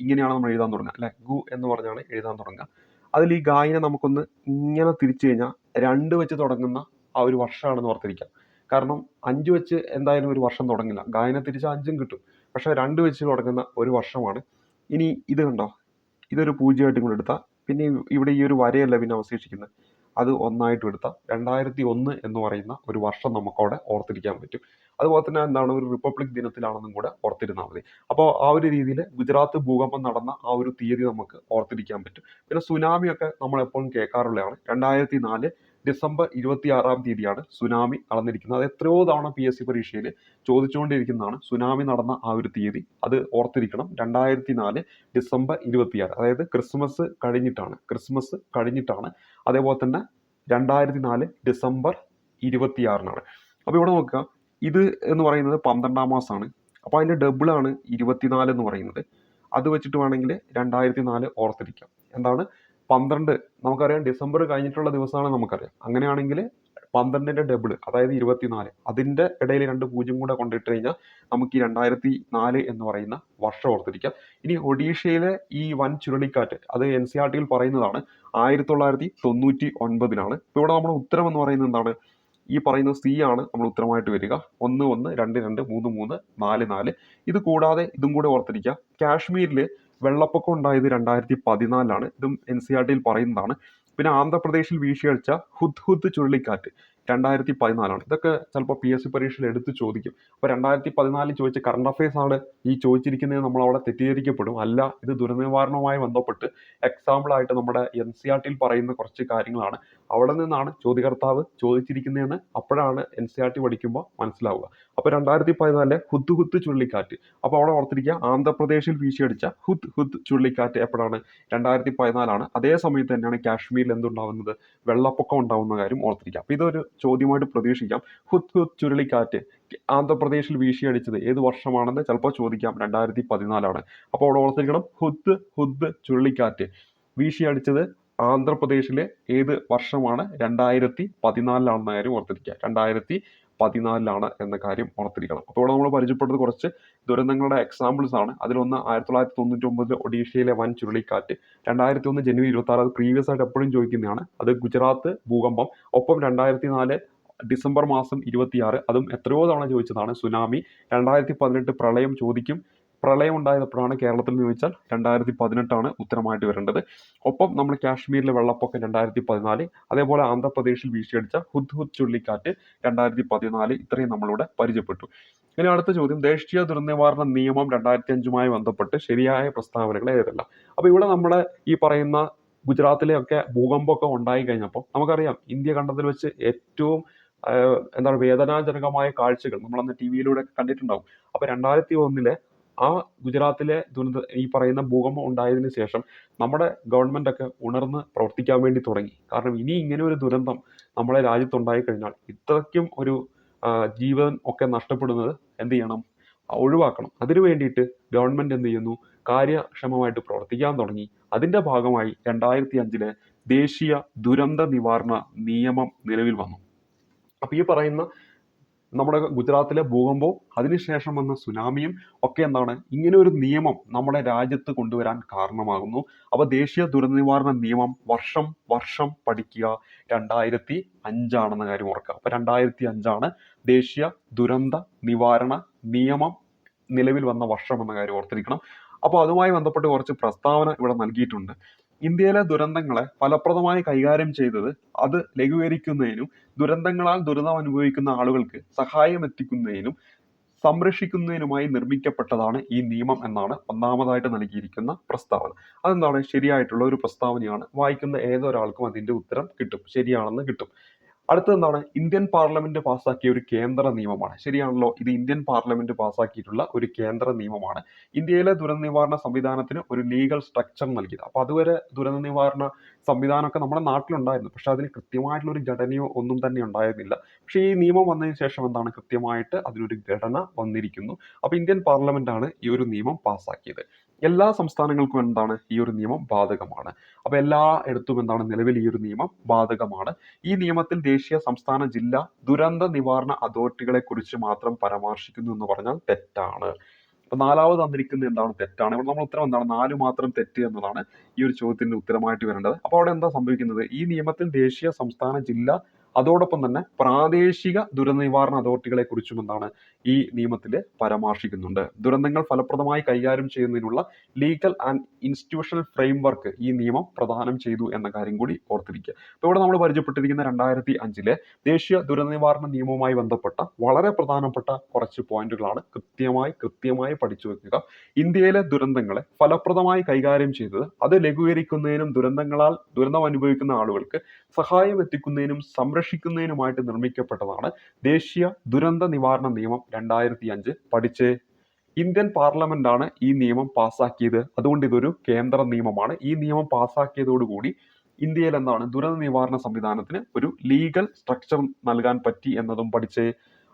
ഇങ്ങനെയാണ് നമ്മൾ എഴുതാൻ തുടങ്ങുക അല്ലെ? ഗു എന്ന് പറഞ്ഞാണ് എഴുതാൻ തുടങ്ങുക. അതിൽ ഈ ഗായിനെ നമുക്കൊന്ന് ഇങ്ങനെ തിരിച്ചു കഴിഞ്ഞാൽ രണ്ട് വെച്ച് തുടങ്ങുന്ന ആ ഒരു വർഷമാണെന്ന് ഓർത്തിരിക്കാം കാരണം അഞ്ച് വെച്ച് എന്തായാലും ഒരു വർഷം തുടങ്ങില്ല. ഗായനെ തിരിച്ച് അഞ്ചും കിട്ടും. പക്ഷേ രണ്ട് വെച്ച് തുടങ്ങുന്ന ഒരു വർഷമാണ്. ഇനി ഇത് കണ്ടോ? ഇതൊരു പൂജ്യമായിട്ടും കൂടെ എടുത്താൽ പിന്നെ ഇവിടെ ഈ ഒരു വരയല്ല പിന്നെ അവശേഷിക്കുന്നത്. അത് ഒന്നായിട്ട് എടുത്താൽ രണ്ടായിരത്തി ഒന്ന് എന്ന് പറയുന്ന ഒരു വർഷം നമുക്കവിടെ ഓർത്തിരിക്കാൻ പറ്റും. അതുപോലെ തന്നെ എന്താണ് ഒരു റിപ്പബ്ലിക് ദിനത്തിലാണെന്നും കൂടെ ഓർത്തിരുന്നാൽ മതി. അപ്പോൾ ആ ഒരു രീതിയിൽ ഗുജറാത്ത് ഭൂകമ്പം നടന്ന ആ ഒരു തീയതി നമുക്ക് ഓർത്തിരിക്കാൻ പറ്റും. പിന്നെ സുനാമി ഒക്കെ നമ്മൾ എപ്പോഴും കേൾക്കാറുള്ളതാണ്. രണ്ടായിരത്തി നാല് ഡിസംബർ ഇരുപത്തി ആറാം തീയതിയാണ് സുനാമി നടന്നിരിക്കുന്നത്. അത് എത്രയോ തവണ പി എസ് സി പരീക്ഷയിൽ ചോദിച്ചുകൊണ്ടിരിക്കുന്നതാണ്. സുനാമി നടന്ന ആ ഒരു തീയതി. അത് ഓർത്തിരിക്കണം. രണ്ടായിരത്തി നാല് ഡിസംബർ ഇരുപത്തിയാറ് അതായത് ക്രിസ്മസ് കഴിഞ്ഞിട്ടാണ്. ക്രിസ്മസ് കഴിഞ്ഞിട്ടാണ്. അതേപോലെ തന്നെ രണ്ടായിരത്തി നാല് ഡിസംബർ ഇരുപത്തിയാറിനാണ്. അപ്പോൾ ഇവിടെ നോക്കുക. ഇത് എന്ന് പറയുന്നത് പന്ത്രണ്ടാം മാസമാണ്. അപ്പോൾ അതിന്റെ ഡബിളാണ് ഇരുപത്തിനാല് എന്ന് പറയുന്നത്. അത് വെച്ചിട്ട് വേണമെങ്കിൽ രണ്ടായിരത്തി നാല് ഓർത്തിരിക്കാം. എന്താണ്? പന്ത്രണ്ട് നമുക്കറിയാം ഡിസംബർ കഴിഞ്ഞിട്ടുള്ള ദിവസമാണ് നമുക്കറിയാം. അങ്ങനെയാണെങ്കിൽ പന്ത്രണ്ടിന്റെ ഡബിൾ അതായത് ഇരുപത്തിനാല്. അതിന്റെ ഇടയിൽ രണ്ട് പൂജ്യം കൂടെ കൊണ്ടിട്ട് കഴിഞ്ഞാൽ നമുക്ക് ഈ രണ്ടായിരത്തി നാല് എന്ന് പറയുന്ന വർഷം ഓർത്തിരിക്കാം. ഇനി ഒഡീഷയിലെ ഈ വൻ ചുഴലിക്കാറ്റ് അത് എൻ സി ആർ ടിയിൽ പറയുന്നതാണ് ആയിരത്തി തൊള്ളായിരത്തി തൊണ്ണൂറ്റി ഒൻപതിനാണ് ഇപ്പോൾ ഇവിടെ നമ്മുടെ ഉത്തരം എന്ന് പറയുന്നത് എന്താണ്? ഈ പറയുന്ന സി ആണ് നമ്മൾ ഉത്തരമായിട്ട് വരിക. ഒന്ന് ഒന്ന് രണ്ട് രണ്ട് മൂന്ന് മൂന്ന് നാല് നാല്. ഇത് കൂടാതെ ഇതും കൂടെ ഓർത്തിരിക്കുക കാശ്മീരിൽ വെള്ളപ്പൊക്കം ഉണ്ടായത് രണ്ടായിരത്തി പതിനാലിലാണ് ഇതും എൻ സി ആർ ടിയിൽ പറയുന്നതാണ്. പിന്നെ ആന്ധ്രാപ്രദേശിൽ വീശിയഴിച്ച ഹുദ് ഹുദ് ചുഴലിക്കാറ്റ് രണ്ടായിരത്തി പതിനാലാണ് ഇതൊക്കെ ചിലപ്പോൾ പി എസ് സി പരീക്ഷയിൽ എടുത്ത് ചോദിക്കും. അപ്പോൾ രണ്ടായിരത്തി പതിനാലിൽ ചോദിച്ച കറണ്ട് അഫയേഴ്സ് ആണ് ഈ ചോദിച്ചിരിക്കുന്നത് നമ്മൾ അവിടെ തെറ്റിദ്ധരിക്കപ്പെടും. അല്ല ഇത് ദുരനിവാരണവുമായി നിവാരണവുമായി ബന്ധപ്പെട്ട് എക്സാമ്പിൾ ആയിട്ട് നമ്മുടെ എൻ സി ആർ ടിയിൽ പറയുന്ന കുറച്ച് കാര്യങ്ങളാണ്. അവിടെ നിന്നാണ് ചോദ്യകർത്താവ് ചോദിച്ചിരിക്കുന്നതെന്ന് അപ്പോഴാണ് എൻ സി ആർ ടി പഠിക്കുമ്പോൾ മനസ്സിലാവുക. അപ്പോൾ രണ്ടായിരത്തി പതിനാലിലെ ഹുദ് ഹുദ് ചുഴലിക്കാറ്റ്. അപ്പോൾ അവിടെ ഓർത്തിരിക്കുക ആന്ധ്രാപ്രദേശിൽ വീശിയടിച്ച ഹുദ് ഹുദ് ചുഴലിക്കാറ്റ് എപ്പോഴാണ്? രണ്ടായിരത്തി പതിനാലാണ് അതേ സമയത്ത് തന്നെയാണ് കാശ്മീരിൽ എന്തുണ്ടാവുന്നത്? വെള്ളപ്പൊക്കം ഉണ്ടാവുന്ന കാര്യം ഓർത്തിരിക്കുക. അപ്പോൾ ഇതൊരു ചോദ്യമായിട്ട് പ്രതീക്ഷിക്കാം. ഹുദ് ഹുദ് ചുഴലിക്കാറ്റ് ആന്ധ്രാപ്രദേശിൽ വീശിയടിച്ചത് ഏത് വർഷമാണെന്ന് ചിലപ്പോൾ ചോദിക്കാം. രണ്ടായിരത്തി പതിനാലാണ് അപ്പോൾ അവിടെ ഓർത്തിരിക്കണം ഹുദ് ഹുദ് ചുഴലിക്കാറ്റ് വീശിയടിച്ചത് ആന്ധ്രാപ്രദേശിലെ ഏത് വർഷമാണ് രണ്ടായിരത്തി പതിനാലിലാണെന്ന കാര്യം ഓർത്തിരിക്കുക. രണ്ടായിരത്തി പതിനാലിലാണ് എന്ന കാര്യം ഓർത്തിരിക്കണം. അപ്പോൾ ഇവിടെ നമ്മൾ പരിചയപ്പെട്ടത് കുറച്ച് ദുരന്തങ്ങളുടെ എക്സാമ്പിൾസ് ആണ്. അതിലൊന്ന് ആയിരത്തി തൊള്ളായിരത്തി തൊണ്ണൂറ്റി ഒമ്പതിൽ ഒഡീഷയിലെ വൻ ചുഴലിക്കാറ്റ് രണ്ടായിരത്തി ഒന്ന് ജനുവരി ഇരുപത്തി ആറ് അത് പ്രീവിയസ് ആയിട്ട് എപ്പോഴും ചോദിക്കുന്നതാണ്. അത് ഗുജറാത്ത് ഭൂകമ്പം ഒപ്പം രണ്ടായിരത്തി നാല് ഡിസംബർ മാസം ഇരുപത്തിയാറ് അതും എത്രയോ തവണ ചോദിച്ചതാണ്. സുനാമി രണ്ടായിരത്തി പതിനെട്ട് പ്രളയം ചോദിക്കും പ്രളയം ഉണ്ടായപ്പോഴാണ് കേരളത്തിൽ നിന്ന് ചോദിച്ചാൽ രണ്ടായിരത്തി പതിനെട്ടാണ് ഉത്തരമായിട്ട് വരേണ്ടത്. ഒപ്പം നമ്മൾ കാശ്മീരിലെ വെള്ളപ്പൊക്കം രണ്ടായിരത്തി പതിനാല് അതേപോലെ ആന്ധ്രാപ്രദേശിൽ വീശിയടിച്ച ഹുദ് ഹുദ് ചുഴലിക്കാറ്റ് രണ്ടായിരത്തി പതിനാല് ഇത്രയും നമ്മളിവിടെ പരിചയപ്പെട്ടു. ഇനി അടുത്ത ചോദ്യം ദേശീയ ദുരന്ത നിവാരണ നിയമം രണ്ടായിരത്തി അഞ്ചുമായി ബന്ധപ്പെട്ട് ശരിയായ പ്രസ്താവനകൾ ഏതെല്ലാം? അപ്പോൾ ഇവിടെ നമ്മുടെ ഈ പറയുന്ന ഗുജറാത്തിലെയൊക്കെ ഭൂകമ്പമൊക്കെ ഉണ്ടായി കഴിഞ്ഞപ്പോൾ നമുക്കറിയാം ഇന്ത്യ കണ്ടതിൽ വെച്ച് ഏറ്റവും എന്താണ് വേദനാജനകമായ കാഴ്ചകൾ നമ്മളന്ന് ടി വിയിലൂടെ കണ്ടിട്ടുണ്ടാവും. അപ്പോൾ രണ്ടായിരത്തി ഒന്നിലെ ആ ഗുജറാത്തിലെ ദുരന്ത ഈ പറയുന്ന ഭൂകമ്പം ഉണ്ടായതിനു ശേഷം നമ്മുടെ ഗവൺമെന്റ് ഒക്കെ ഉണർന്ന് പ്രവർത്തിക്കാൻ വേണ്ടി തുടങ്ങി. കാരണം ഇനി ഇങ്ങനെ ഒരു ദുരന്തം നമ്മുടെ രാജ്യത്തുണ്ടായി കഴിഞ്ഞാൽ ഇത്രയ്ക്കും ഒരു ജീവൻ ഒക്കെ നഷ്ടപ്പെടുന്നത് എന്ത് ചെയ്യണം? ഒഴിവാക്കണം. അതിനു വേണ്ടിയിട്ട് ഗവൺമെന്റ് എന്ത് ചെയ്യുന്നു? കാര്യക്ഷമമായിട്ട് പ്രവർത്തിക്കാൻ തുടങ്ങി. അതിന്റെ ഭാഗമായി രണ്ടായിരത്തി അഞ്ചിലെ ദേശീയ ദുരന്ത നിവാരണ നിയമം നിലവിൽ വന്നു. അപ്പോൾ ഈ പറയുന്ന നമ്മുടെ ഗുജറാത്തിലെ ഭൂകമ്പവും അതിനുശേഷം വന്ന സുനാമിയും ഒക്കെ എന്താണ് ഇങ്ങനെ ഒരു നിയമം നമ്മുടെ രാജ്യത്ത് കൊണ്ടുവരാൻ കാരണമാകുന്നു. അപ്പോൾ ദേശീയ ദുരന്ത നിവാരണ നിയമം വർഷം വർഷം പഠിക്കുക രണ്ടായിരത്തി അഞ്ചാണെന്ന കാര്യം ഓർക്കുക. അപ്പോൾ രണ്ടായിരത്തി അഞ്ചാണ് ദേശീയ ദുരന്ത നിവാരണ നിയമം നിലവിൽ വന്ന വർഷം എന്ന കാര്യം ഓർത്തിരിക്കണം. അപ്പോൾ അതുമായി ബന്ധപ്പെട്ട് കുറച്ച് പ്രസ്താവന ഇവിടെ നൽകിയിട്ടുണ്ട്. ഇന്ത്യയിലെ ദുരന്തങ്ങളെ ഫലപ്രദമായി കൈകാര്യം ചെയ്തത് അത് ലഘൂകരിക്കുന്നതിനും ദുരന്തങ്ങളാൽ ദുരിതം അനുഭവിക്കുന്ന ആളുകൾക്ക് സഹായം എത്തിക്കുന്നതിനും സംരക്ഷിക്കുന്നതിനുമായി നിർമ്മിക്കപ്പെട്ടതാണ് ഈ നിയമം എന്നാണ് ഒന്നാമതായിട്ട് നൽകിയിരിക്കുന്ന പ്രസ്താവന. അതെന്താണ്? ശരിയായിട്ടുള്ള ഒരു പ്രസ്താവനയാണ്. വായിക്കുന്ന ഏതൊരാൾക്കും അതിന്റെ ഉത്തരം കിട്ടും. ശരിയാണെന്ന് കിട്ടും. അടുത്തത് എന്താണ്? ഇന്ത്യൻ പാർലമെന്റ് പാസാക്കിയ ഒരു കേന്ദ്ര നിയമമാണ്. ശരിയാണല്ലോ? ഇത് ഇന്ത്യൻ പാർലമെന്റ് പാസാക്കിയിട്ടുള്ള ഒരു കേന്ദ്ര നിയമമാണ്. ഇന്ത്യയിലെ ദുരന്ത നിവാരണ സംവിധാനത്തിന് ഒരു ലീഗൽ സ്ട്രക്ചർ നൽകിയത്. അപ്പൊ അതുവരെ ദുരന്ത നിവാരണ സംവിധാനമൊക്കെ നമ്മുടെ നാട്ടിലുണ്ടായിരുന്നു. പക്ഷെ അതിന് കൃത്യമായിട്ടുള്ള ഒരു ഘടനയോ ഒന്നും തന്നെ ഉണ്ടായിരുന്നില്ല. പക്ഷേ ഈ നിയമം വന്നതിന് ശേഷം എന്താണ്? കൃത്യമായിട്ട് അതിനൊരു ഘടന വന്നിരിക്കുന്നു. അപ്പൊ ഇന്ത്യൻ പാർലമെന്റ് ആണ് ഈ ഒരു നിയമം പാസാക്കിയത് എല്ലാ സംസ്ഥാനങ്ങൾക്കും എന്താണ് ഈ ഒരു നിയമം ബാധകമാണ്. അപ്പൊ എല്ലാ ഇടത്തും എന്താണ് നിലവിൽ ഈ ഒരു നിയമം ബാധകമാണ്. ഈ നിയമത്തിൽ ദേശീയ സംസ്ഥാന ജില്ലാ ദുരന്ത നിവാരണ അതോറിറ്റികളെ കുറിച്ച് മാത്രം പരാമർശിക്കുന്നു എന്ന് പറഞ്ഞാൽ തെറ്റാണ്. അപ്പൊ നാലാമത് തന്നിരിക്കുന്നത് എന്താണ് തെറ്റാണ്. ഇവിടെ നമ്മൾ ഉത്തരം എന്താണ്? നാല് മാത്രം തെറ്റ് എന്നതാണ് ഈ ഒരു ചോദ്യത്തിന്റെ ഉത്തരമായിട്ട് വരേണ്ടത്. അപ്പോൾ അവിടെ എന്താ സംഭവിക്കുന്നത്? ഈ നിയമത്തിൽ ദേശീയ സംസ്ഥാന ജില്ല അതോടൊപ്പം തന്നെ പ്രാദേശിക ദുരന്ത നിവാരണ അതോറിറ്റികളെ കുറിച്ചും എന്താണ് ഈ നിയമത്തിൽ പരാമർശിക്കുന്നുണ്ട്. ദുരന്തങ്ങൾ ഫലപ്രദമായി കൈകാര്യം ചെയ്യുന്നതിനുള്ള ലീഗൽ ആൻഡ് ഇൻസ്റ്റിറ്റ്യൂഷണൽ ഫ്രെയിംവർക്ക് ഈ നിയമം പ്രദാനം ചെയ്തു എന്ന കാര്യം കൂടി ഓർത്തിരിക്കുക. അപ്പോൾ ഇവിടെ നമ്മൾ പരിചയപ്പെട്ടിരിക്കുന്ന രണ്ടായിരത്തി അഞ്ചിലെ ദേശീയ ദുരന്ത നിവാരണ നിയമവുമായി ബന്ധപ്പെട്ട വളരെ പ്രധാനപ്പെട്ട കുറച്ച് പോയിന്റുകളാണ് കൃത്യമായി കൃത്യമായി പഠിച്ചു വെക്കുക. ഇന്ത്യയിലെ ദുരന്തങ്ങളെ ഫലപ്രദമായി കൈകാര്യം ചെയ്തത് അത് ലഘൂകരിക്കുന്നതിനും ദുരന്തങ്ങളാൽ ദുരന്തം അനുഭവിക്കുന്ന ആളുകൾക്ക് സഹായം എത്തിക്കുന്നതിനും സംരക്ഷിക്കുന്നതിനുമായിട്ട് നിർമ്മിക്കപ്പെട്ടതാണ് ദേശീയ ദുരന്ത നിവാരണ നിയമം രണ്ടായിരത്തി അഞ്ച് പഠിച്ചേ. ഇന്ത്യൻ പാർലമെന്റാണ് ഈ നിയമം പാസ്സാക്കിയത് അതുകൊണ്ട് ഇതൊരു കേന്ദ്ര നിയമമാണ്. ഈ നിയമം പാസ്സാക്കിയതോടുകൂടി ഇന്ത്യയിൽ എന്താണ് ദുരന്ത നിവാരണ സംവിധാനത്തിന് ഒരു ലീഗൽ സ്ട്രക്ചർ നൽകാൻ പറ്റി എന്നതും പഠിച്ച്.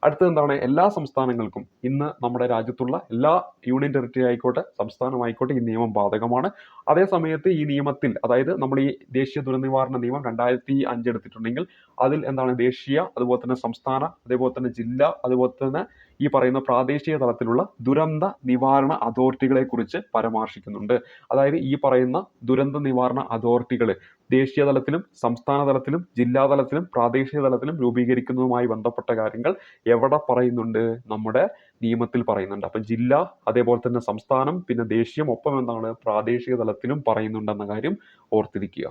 അടുത്തത് എന്താണ് എല്ലാ സംസ്ഥാനങ്ങൾക്കും ഇന്ന് നമ്മുടെ രാജ്യത്തുള്ള എല്ലാ യൂണിയൻ ടെറിറ്ററി ആയിക്കോട്ടെ സംസ്ഥാനമായിക്കോട്ടെ ഈ നിയമം ബാധകമാണ്. അതേ സമയത്ത് ഈ നിയമത്തിൽ അതായത് നമ്മൾ ഈ ദേശീയ ദുരന്ത നിവാരണ നിയമം രണ്ടായിരത്തി അഞ്ച് എടുത്തിട്ടുണ്ടെങ്കിൽ അതിൽ എന്താണ്? ദേശീയ അതുപോലെ തന്നെ സംസ്ഥാന അതേപോലെ തന്നെ ജില്ല അതുപോലെ തന്നെ ഈ പറയുന്ന പ്രാദേശിക തലത്തിലുള്ള ദുരന്ത നിവാരണ അതോറിറ്റികളെ കുറിച്ച് പരാമർശിക്കുന്നുണ്ട്. അതായത് ഈ പറയുന്ന ദുരന്ത നിവാരണ അതോറിറ്റികൾ ദേശീയ തലത്തിലും സംസ്ഥാന തലത്തിലും ജില്ലാ തലത്തിലും പ്രാദേശിക തലത്തിലും രൂപീകരിക്കുന്നതുമായി ബന്ധപ്പെട്ട കാര്യങ്ങൾ എവിടെ പറയുന്നുണ്ട്? നമ്മുടെ നിയമത്തിൽ പറയുന്നുണ്ട്. അപ്പം ജില്ല അതേപോലെ തന്നെ സംസ്ഥാനം പിന്നെ ദേശീയം ഒപ്പം എന്താണ് പ്രാദേശിക തലത്തിലും പറയുന്നുണ്ടെന്ന കാര്യം ഓർത്തിരിക്കുക.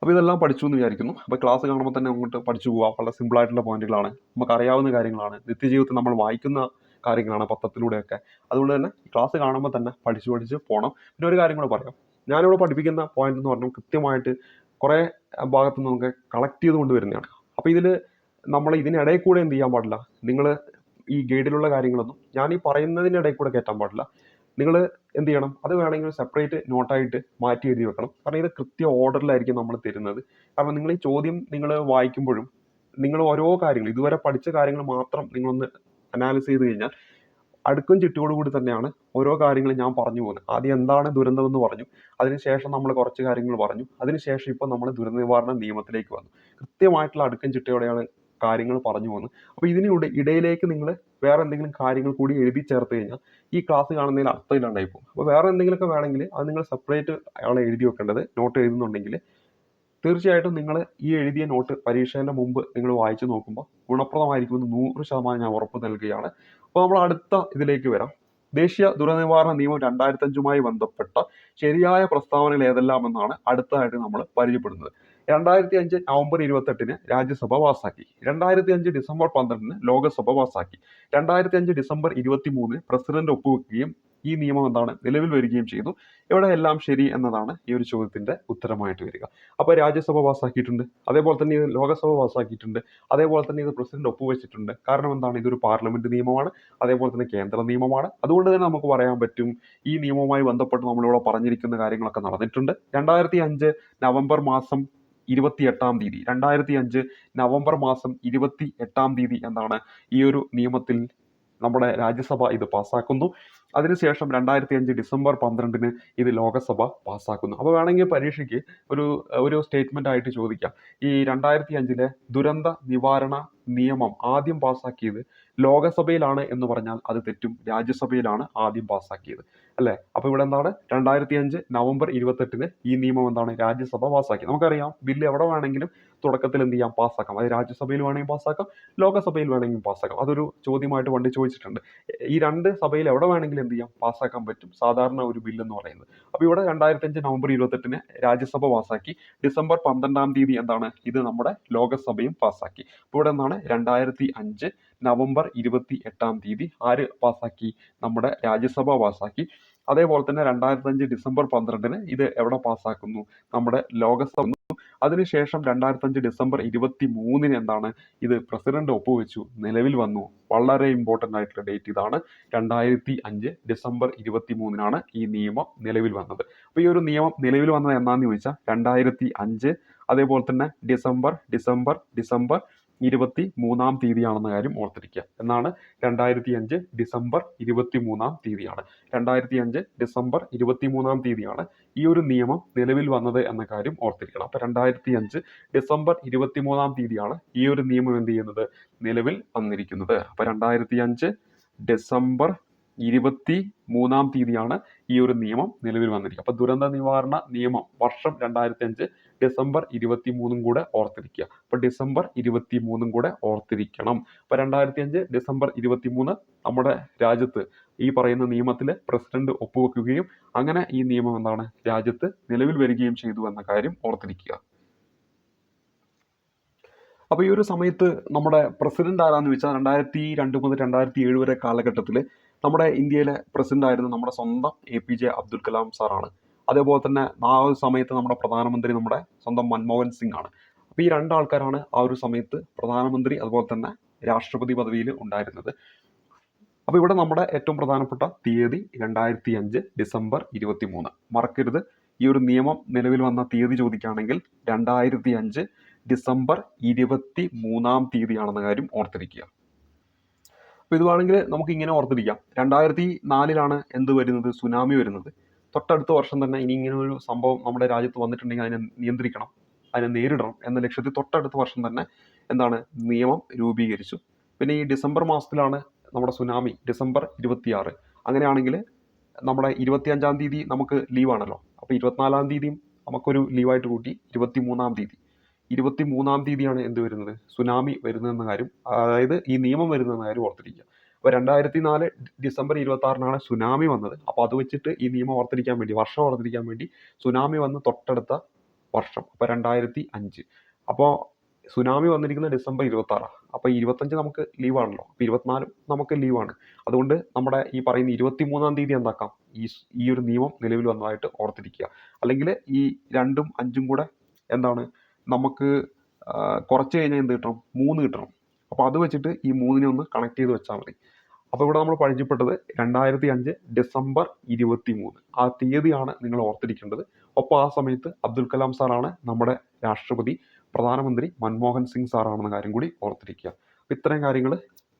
അപ്പോൾ ഇതെല്ലാം പഠിച്ചു എന്ന് വിചാരിക്കുന്നു. അപ്പോൾ ക്ലാസ് കാണുമ്പോൾ തന്നെ അങ്ങോട്ട് പഠിച്ചു പോകാം വളരെ സിമ്പിളായിട്ടുള്ള പോയിന്റുകളാണ് നമുക്ക് അറിയാവുന്ന കാര്യങ്ങളാണ്. നിത്യജീവിതത്തിൽ നമ്മൾ വായിക്കുന്ന കാര്യങ്ങളാണ് പത്രത്തിലൂടെയൊക്കെ. അതുകൊണ്ട് തന്നെ ക്ലാസ് കാണുമ്പോൾ തന്നെ പഠിച്ചു പഠിച്ച് പോകണം പിന്നെ ഒരു കാര്യം കൂടെ പറയാം. ഞാനിവിടെ പഠിപ്പിക്കുന്ന പോയിന്റ് എന്ന് പറഞ്ഞാൽ കൃത്യമായിട്ട് കുറേ ഭാഗത്ത് നമുക്ക് കളക്ട് ചെയ്ത് കൊണ്ടുവരുന്നതാണ് അപ്പോൾ ഇതിൽ നമ്മൾ ഇതിനിടയിൽ കൂടെ എന്ത് ചെയ്യാൻ പാടില്ല? നിങ്ങൾ ഈ ഗൈഡിലുള്ള കാര്യങ്ങളൊന്നും ഞാൻ ഈ പറയുന്നതിനിടയിൽ കൂടെ കയറ്റാൻ പാടില്ല. നിങ്ങൾ എന്ത് ചെയ്യണം? അത് വേണമെങ്കിൽ സെപ്പറേറ്റ് നോട്ടായിട്ട് മാറ്റി എഴുതി വെക്കണം. കാരണം ഇത് കൃത്യ ഓർഡറിലായിരിക്കും നമ്മൾ തരുന്നത്. കാരണം നിങ്ങൾ ഈ ചോദ്യം നിങ്ങൾ വായിക്കുമ്പോഴും നിങ്ങൾ ഓരോ കാര്യങ്ങൾ ഇതുവരെ പഠിച്ച കാര്യങ്ങൾ മാത്രം നിങ്ങളൊന്ന് അനാലിസ് ചെയ്ത് കഴിഞ്ഞാൽ അടുക്കും ചിട്ടയോടുകൂടി തന്നെയാണ് ഓരോ കാര്യങ്ങളും ഞാൻ പറഞ്ഞു പോകുന്നത്. ആദ്യം എന്താണ് ദുരന്തമെന്ന് പറഞ്ഞു. അതിനുശേഷം നമ്മൾ കുറച്ച് കാര്യങ്ങൾ പറഞ്ഞു. അതിനുശേഷം ഇപ്പോൾ നമ്മൾ ദുരന്ത നിവാരണ നിയമത്തിലേക്ക് വന്നു. കൃത്യമായിട്ടുള്ള അടുക്കും ചിട്ടയോടെയാണ് കാര്യങ്ങൾ പറഞ്ഞു പോകുന്നത് അപ്പോൾ ഇതിനൂടെ ഇടയിലേക്ക് നിങ്ങൾ വേറെ എന്തെങ്കിലും കാര്യങ്ങൾ കൂടി എഴുതി ചേർത്ത് കഴിഞ്ഞാൽ ഈ ക്ലാസ് കാണുന്നതിൽ അർത്ഥമില്ലാണ്ടായി പോകും. അപ്പോൾ വേറെ എന്തെങ്കിലുമൊക്കെ വേണമെങ്കിൽ അത് നിങ്ങൾ സെപ്പറേറ്റ് ആണ് എഴുതി വെക്കേണ്ടത്. നോട്ട് എഴുതുന്നുണ്ടെങ്കിൽ തീർച്ചയായിട്ടും നിങ്ങൾ ഈ എഴുതിയ നോട്ട് പരീക്ഷേന്റെ മുമ്പ് നിങ്ങൾ വായിച്ചു നോക്കുമ്പോൾ ഗുണപ്രദമായിരിക്കുമെന്ന് നൂറ് ശതമാനം ഞാൻ ഉറപ്പ് നൽകുകയാണ്. അപ്പോൾ നമ്മൾ അടുത്ത ഇതിലേക്ക് വരാം. ദേശീയ ദുരനിവാരണ നിയമം രണ്ടായിരത്തി അഞ്ചുമായി ബന്ധപ്പെട്ട ശരിയായ പ്രസ്താവനകൾ ഏതെല്ലാം എന്നാണ് അടുത്തതായിട്ട് നമ്മൾ പരിചയപ്പെടുന്നത്. രണ്ടായിരത്തി അഞ്ച് നവംബർ ഇരുപത്തെട്ടിന് രാജ്യസഭ പാസാക്കി. രണ്ടായിരത്തി അഞ്ച് ഡിസംബർ പന്ത്രണ്ടിന് ലോകസഭ പാസാക്കി. രണ്ടായിരത്തി അഞ്ച് ഡിസംബർ ഇരുപത്തി മൂന്നിന് പ്രസിഡന്റ് ഒപ്പുവെക്കുകയും ഈ നിയമം എന്താണ് നിലവിൽ വരികയും ചെയ്തു ഇവിടെ എല്ലാം ശരി എന്നതാണ് ഈ ഒരു ചോദ്യത്തിന്റെ ഉത്തരമായിട്ട് വരിക. അപ്പോൾ രാജ്യസഭ പാസ്സാക്കിയിട്ടുണ്ട് അതേപോലെ തന്നെ ഇത് ലോകസഭ പാസ്സാക്കിയിട്ടുണ്ട് അതേപോലെ തന്നെ ഇത് പ്രസിഡന്റ് ഒപ്പുവെച്ചിട്ടുണ്ട്. കാരണം എന്താണ്? ഇതൊരു പാർലമെന്റ് നിയമമാണ്. അതേപോലെ തന്നെ കേന്ദ്ര നിയമമാണ്. അതുകൊണ്ട് തന്നെ നമുക്ക് പറയാൻ പറ്റും ഈ നിയമവുമായി ബന്ധപ്പെട്ട് നമ്മളിവിടെ പറഞ്ഞിരിക്കുന്ന കാര്യങ്ങളൊക്കെ നടന്നിട്ടുണ്ട്. രണ്ടായിരത്തി അഞ്ച് നവംബർ മാസം ഇരുപത്തി എട്ടാം തീയതി. രണ്ടായിരത്തി അഞ്ച് നവംബർ മാസം ഇരുപത്തി എട്ടാം തീയതി എന്നാണ് ഈ ഒരു നിയമത്തിൽ നമ്മുടെ രാജ്യസഭ ഇത് പാസ്സാക്കുന്നു അതിനുശേഷം രണ്ടായിരത്തി അഞ്ച് ഡിസംബർ പന്ത്രണ്ടിന് ഇത് ലോകസഭ പാസ്സാക്കുന്നു. അപ്പോൾ വേണമെങ്കിൽ പരീക്ഷയ്ക്ക് ഒരു ഒരു സ്റ്റേറ്റ്മെന്റ് ആയിട്ട് ചോദിക്കാം. ഈ രണ്ടായിരത്തി അഞ്ചിലെ ദുരന്ത നിവാരണ നിയമം ആദ്യം പാസ്സാക്കിയത് ലോകസഭയിലാണ് എന്ന് പറഞ്ഞാൽ അത് തെറ്റും. രാജ്യസഭയിലാണ് ആദ്യം പാസ്സാക്കിയത്. അല്ലേ? അപ്പോൾ ഇവിടെ എന്താണ്? രണ്ടായിരത്തി അഞ്ച് നവംബർ ഇരുപത്തെട്ടിന് ഈ നിയമം എന്താണ്? രാജ്യസഭ പാസ്സാക്കി. നമുക്കറിയാം ബില്ല് എവിടെ വേണമെങ്കിലും തുടക്കത്തിൽ എന്ത് ചെയ്യാം? പാസ്സാക്കാം. അത് രാജ്യസഭയിൽ വേണമെങ്കിൽ പാസ്സാക്കാം ലോകസഭയിൽ വേണമെങ്കിൽ പാസ്സാക്കാം. അതൊരു ചോദ്യമായിട്ട് വണ്ടി ചോദിച്ചിട്ടുണ്ട്. ഈ രണ്ട് സഭയിൽ എവിടെ വേണമെങ്കിലും എന്ത് ചെയ്യാം? പാസ്സാക്കാൻ പറ്റും. സാധാരണ ഒരു ബില്ല് എന്ന് പറയുന്നത്. അപ്പോൾ ഇവിടെ രണ്ടായിരത്തി അഞ്ച് നവംബർ ഇരുപത്തെട്ടിന് രാജ്യസഭ പാസ്സാക്കി. ഡിസംബർ പന്ത്രണ്ടാം തീയതി എന്താണ്? ഇത് നമ്മുടെ ലോകസഭയും പാസ്സാക്കി. അപ്പോൾ ഇവിടെ എന്താണ്? രണ്ടായിരത്തി അഞ്ച് നവംബർ ഇരുപത്തി എട്ടാം തീയതി ആര് പാസ്സാക്കി? നമ്മുടെ രാജ്യസഭ പാസ്സാക്കി. അതേപോലെ തന്നെ രണ്ടായിരത്തി അഞ്ച് ഡിസംബർ പന്ത്രണ്ടിന് ഇത് എവിടെ പാസ്സാക്കുന്നു? നമ്മുടെ ലോകസഭ അതിനുശേഷം രണ്ടായിരത്തി അഞ്ച് ഡിസംബർ ഇരുപത്തി മൂന്നിന് എന്താണ് ഇത് പ്രസിഡന്റ് ഒപ്പുവെച്ചു. നിലവിൽ വന്നു. വളരെ ഇമ്പോർട്ടന്റ് ആയിട്ടുള്ള ഡേറ്റ് ഇതാണ്. രണ്ടായിരത്തി അഞ്ച് ഡിസംബർ ഇരുപത്തി മൂന്നിനാണ് ഈ നിയമം നിലവിൽ വന്നത്. അപ്പോൾ ഈ ഒരു നിയമം നിലവിൽ വന്നത് എന്നാന്ന് ചോദിച്ചാൽ രണ്ടായിരത്തി അഞ്ച് അതേപോലെ തന്നെ ഡിസംബർ ഡിസംബർ ഡിസംബർ ഇരുപത്തി മൂന്നാം തീയതിയാണെന്ന കാര്യം ഓർത്തിരിക്കുക. എന്നാണ് രണ്ടായിരത്തി അഞ്ച് ഡിസംബർ ഇരുപത്തി മൂന്നാം തീയതിയാണ്. രണ്ടായിരത്തി അഞ്ച് ഡിസംബർ ഇരുപത്തി മൂന്നാം തീയതിയാണ് ഈ ഒരു നിയമം നിലവിൽ വന്നത് എന്ന കാര്യം ഓർത്തിരിക്കണം. അപ്പോൾ രണ്ടായിരത്തി അഞ്ച് ഡിസംബർ ഇരുപത്തി മൂന്നാം തീയതിയാണ് ഈ ഒരു നിയമം എന്ത് ചെയ്യുന്നത്? നിലവിൽ വന്നിരിക്കുന്നത്. അപ്പോൾ രണ്ടായിരത്തി അഞ്ച് ഡിസംബർ ഇരുപത്തി മൂന്നാം തീയതിയാണ് ഈ ഒരു നിയമം നിലവിൽ വന്നിരിക്കുക അപ്പോൾ ദുരന്ത നിവാരണ നിയമം വർഷം രണ്ടായിരത്തി അഞ്ച് ഡിസംബർ ഇരുപത്തി മൂന്നും കൂടെ ഓർത്തിരിക്കുക. അപ്പോൾ ഡിസംബർ ഇരുപത്തി മൂന്നും കൂടെ ഓർത്തിരിക്കണം. അപ്പോൾ രണ്ടായിരത്തി അഞ്ച് ഡിസംബർ ഇരുപത്തി മൂന്ന് നമ്മുടെ രാജ്യത്ത് ഈ പറയുന്ന നിയമത്തിൽ പ്രസിഡന്റ് ഒപ്പുവെക്കുകയും അങ്ങനെ ഈ നിയമം എന്താണ് രാജ്യത്ത് നിലവിൽ വരികയും ചെയ്തു എന്ന കാര്യം ഓർത്തിരിക്കുക. അപ്പോൾ ഈ ഒരു സമയത്ത് നമ്മുടെ പ്രസിഡന്റ് ആരാന്ന് വെച്ചാൽ രണ്ടായിരത്തി രണ്ട് മുതൽ രണ്ടായിരത്തി ഏഴ് വരെ കാലഘട്ടത്തിൽ നമ്മുടെ ഇന്ത്യയിലെ പ്രസിഡന്റ് ആയിരുന്ന നമ്മുടെ സ്വന്തം A P J Abdul Kalam സാറാണ്. അതേപോലെ തന്നെ ആ ഒരു സമയത്ത് നമ്മുടെ പ്രധാനമന്ത്രി നമ്മുടെ സ്വന്തം മൻമോഹൻ സിംഗ് ആണ്. അപ്പോൾ ഈ രണ്ടാൾക്കാരാണ് ആ ഒരു സമയത്ത് പ്രധാനമന്ത്രി അതുപോലെ തന്നെ രാഷ്ട്രപതി പദവിയിൽ ഉണ്ടായിരുന്നത്. അപ്പോൾ ഇവിടെ നമ്മുടെ ഏറ്റവും പ്രധാനപ്പെട്ട തീയതി രണ്ടായിരത്തി അഞ്ച് ഡിസംബർ ഇരുപത്തി മൂന്ന് മറക്കരുത്. ഈ ഒരു നിയമം നിലവിൽ വന്ന തീയതി ചോദിക്കുകയാണെങ്കിൽ രണ്ടായിരത്തി അഞ്ച് ഡിസംബർ ഇരുപത്തി മൂന്നാം തീയതിയാണെന്ന കാര്യം ഓർത്തിരിക്കുക. അപ്പോൾ ഇത് വേണമെങ്കിൽ നമുക്ക് ഇങ്ങനെ ഓർത്തിരിക്കാം. രണ്ടായിരത്തി നാലിലാണ് എന്ത് വരുന്നത്? സുനാമി വരുന്നത്. തൊട്ടടുത്ത വർഷം തന്നെ ഇനി ഇങ്ങനെ ഒരു സംഭവം നമ്മുടെ രാജ്യത്ത് വന്നിട്ടുണ്ടെങ്കിൽ അതിനെ നിയന്ത്രിക്കണം. അതിനെ നേരിടണം എന്ന ലക്ഷ്യത്തിൽ തൊട്ടടുത്ത വർഷം തന്നെ എന്താണ്? നിയമം രൂപീകരിച്ചു. പിന്നെ ഈ ഡിസംബർ മാസത്തിലാണ് നമ്മുടെ സുനാമി ഡിസംബർ ഇരുപത്തിയാറ്. അങ്ങനെയാണെങ്കിൽ നമ്മുടെ ഇരുപത്തിയഞ്ചാം തീയതി നമുക്ക് ലീവാണല്ലോ. അപ്പോൾ ഇരുപത്തിനാലാം തീയതിയും നമുക്കൊരു ലീവായിട്ട് കൂട്ടി ഇരുപത്തി മൂന്നാം തീയതി. ഇരുപത്തി മൂന്നാം തീയതിയാണ് എന്ത് വരുന്നത്? സുനാമി വരുന്നതെന്ന കാര്യം അതായത് ഈ നിയമം വരുന്നതെന്ന കാര്യം ഓർത്തിരിക്കുക. അപ്പോൾ രണ്ടായിരത്തി നാല് ഡിസംബർ ഇരുപത്തി ആറിനാണ് സുനാമി വന്നത്. അപ്പോൾ അത് വെച്ചിട്ട് ഈ നിയമം ഓർത്തിരിക്കാൻ വേണ്ടി വർഷം ഓർത്തിരിക്കാൻ വേണ്ടി സുനാമി വന്ന് തൊട്ടടുത്ത വർഷം അപ്പോൾ രണ്ടായിരത്തി അഞ്ച് അപ്പോൾ സുനാമി വന്നിരിക്കുന്നത് ഡിസംബർ ഇരുപത്തി ആറാണ് അപ്പോൾ ഇരുപത്തഞ്ച് നമുക്ക് ലീവാണല്ലോ അപ്പോൾ ഇരുപത്തിനാലും നമുക്ക് ലീവാണ് അതുകൊണ്ട് നമ്മുടെ ഈ പറയുന്ന ഇരുപത്തി മൂന്നാം തീയതി എന്താക്കാം? ഈ ഈ ഒരു നിയമം നിലവിൽ വന്നതായിട്ട് ഓർത്തിരിക്കുക. അല്ലെങ്കിൽ ഈ രണ്ടും അഞ്ചും കൂടെ എന്താണ്? നമുക്ക് കുറച്ച് കഴിഞ്ഞാൽ എന്ത് കിട്ടണം? മൂന്ന് കിട്ടണം. അപ്പോൾ അത് വെച്ചിട്ട് ഈ മൂന്നിനെ ഒന്ന് കണക്ട് ചെയ്ത് വെച്ചാൽ മതി. അപ്പോൾ ഇവിടെ നമ്മൾ പരിചയപ്പെട്ടത് രണ്ടായിരത്തി അഞ്ച് ഡിസംബർ ഇരുപത്തി മൂന്ന് ആ തീയതിയാണ് നിങ്ങൾ ഓർത്തിരിക്കേണ്ടത്. ഒപ്പം ആ സമയത്ത് അബ്ദുൽ കലാം സാറാണ് നമ്മുടെ രാഷ്ട്രപതി. പ്രധാനമന്ത്രി മൻമോഹൻ സിംഗ് സാറാണെന്ന കാര്യം കൂടി ഓർത്തിരിക്കുക. ഇത്രയും കാര്യങ്ങൾ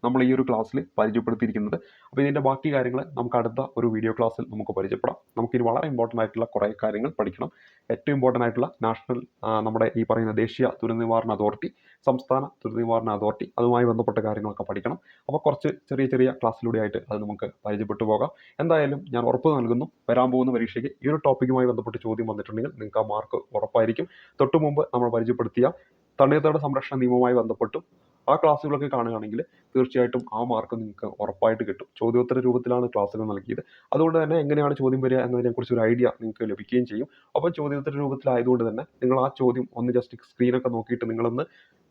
നമ്മൾ ഈ ഒരു ക്ലാസ്സിൽ പരിചയപ്പെടുത്തിയിരിക്കുന്നത്. അപ്പോൾ ഇതിന്റെ ബാക്കി കാര്യങ്ങൾ നമുക്ക് അടുത്ത ഒരു വീഡിയോ ക്ലാസ്സിൽ നമുക്ക് പരിചയപ്പെടാം. നമുക്കിനി വളരെ ഇമ്പോർട്ടന്റ് ആയിട്ടുള്ള കുറേ കാര്യങ്ങൾ പഠിക്കണം. ഏറ്റവും ഇമ്പോർട്ടന്റ് ആയിട്ടുള്ള നാഷണൽ നമ്മുടെ ഈ പറയുന്ന ദേശീയ ദുരന്ത നിവാരണ അതോറിറ്റി സംസ്ഥാന ദുരന്ത നിവാരണ അതോറിറ്റി അതുമായി ബന്ധപ്പെട്ട കാര്യങ്ങളൊക്കെ പഠിക്കണം. അപ്പോൾ കുറച്ച് ചെറിയ ചെറിയ ക്ലാസ്സിലൂടെ ആയിട്ട് അത് നമുക്ക് പരിചയപ്പെട്ടു പോകാം. എന്തായാലും ഞാൻ ഉറപ്പ് നൽകുന്നു വരാൻ പോകുന്ന പരീക്ഷയ്ക്ക് ഈ ഒരു ടോപ്പിക്കുമായി ബന്ധപ്പെട്ട് ചോദ്യം വന്നിട്ടുണ്ടെങ്കിൽ നിങ്ങൾക്ക് ആ മാർക്ക് ഉറപ്പായിരിക്കും. തൊട്ടു മുമ്പ് നമ്മൾ പരിചയപ്പെടുത്തിയ തണ്ണീർത്തട സംരക്ഷണ നിയമവുമായി ബന്ധപ്പെട്ടും ആ ക്ലാസ്സുകളൊക്കെ കാണുകയാണെങ്കിൽ തീർച്ചയായിട്ടും ആ മാർക്ക് നിങ്ങൾക്ക് ഉറപ്പായിട്ട് കിട്ടും. ചോദ്യോത്തര രൂപത്തിലാണ് ക്ലാസ്സുകൾ നൽകിയത്. അതുകൊണ്ട് തന്നെ എങ്ങനെയാണ് ചോദ്യം വരിക എന്നതിനെക്കുറിച്ച് ഒരു ഐഡിയ നിങ്ങൾക്ക് ലഭിക്കുകയും ചെയ്യും. അപ്പോൾ ചോദ്യോത്തര രൂപത്തിലായതുകൊണ്ട് തന്നെ നിങ്ങൾ ആ ചോദ്യം ഒന്ന് ജസ്റ്റ് സ്ക്രീനൊക്കെ നോക്കിയിട്ട് നിങ്ങളൊന്ന്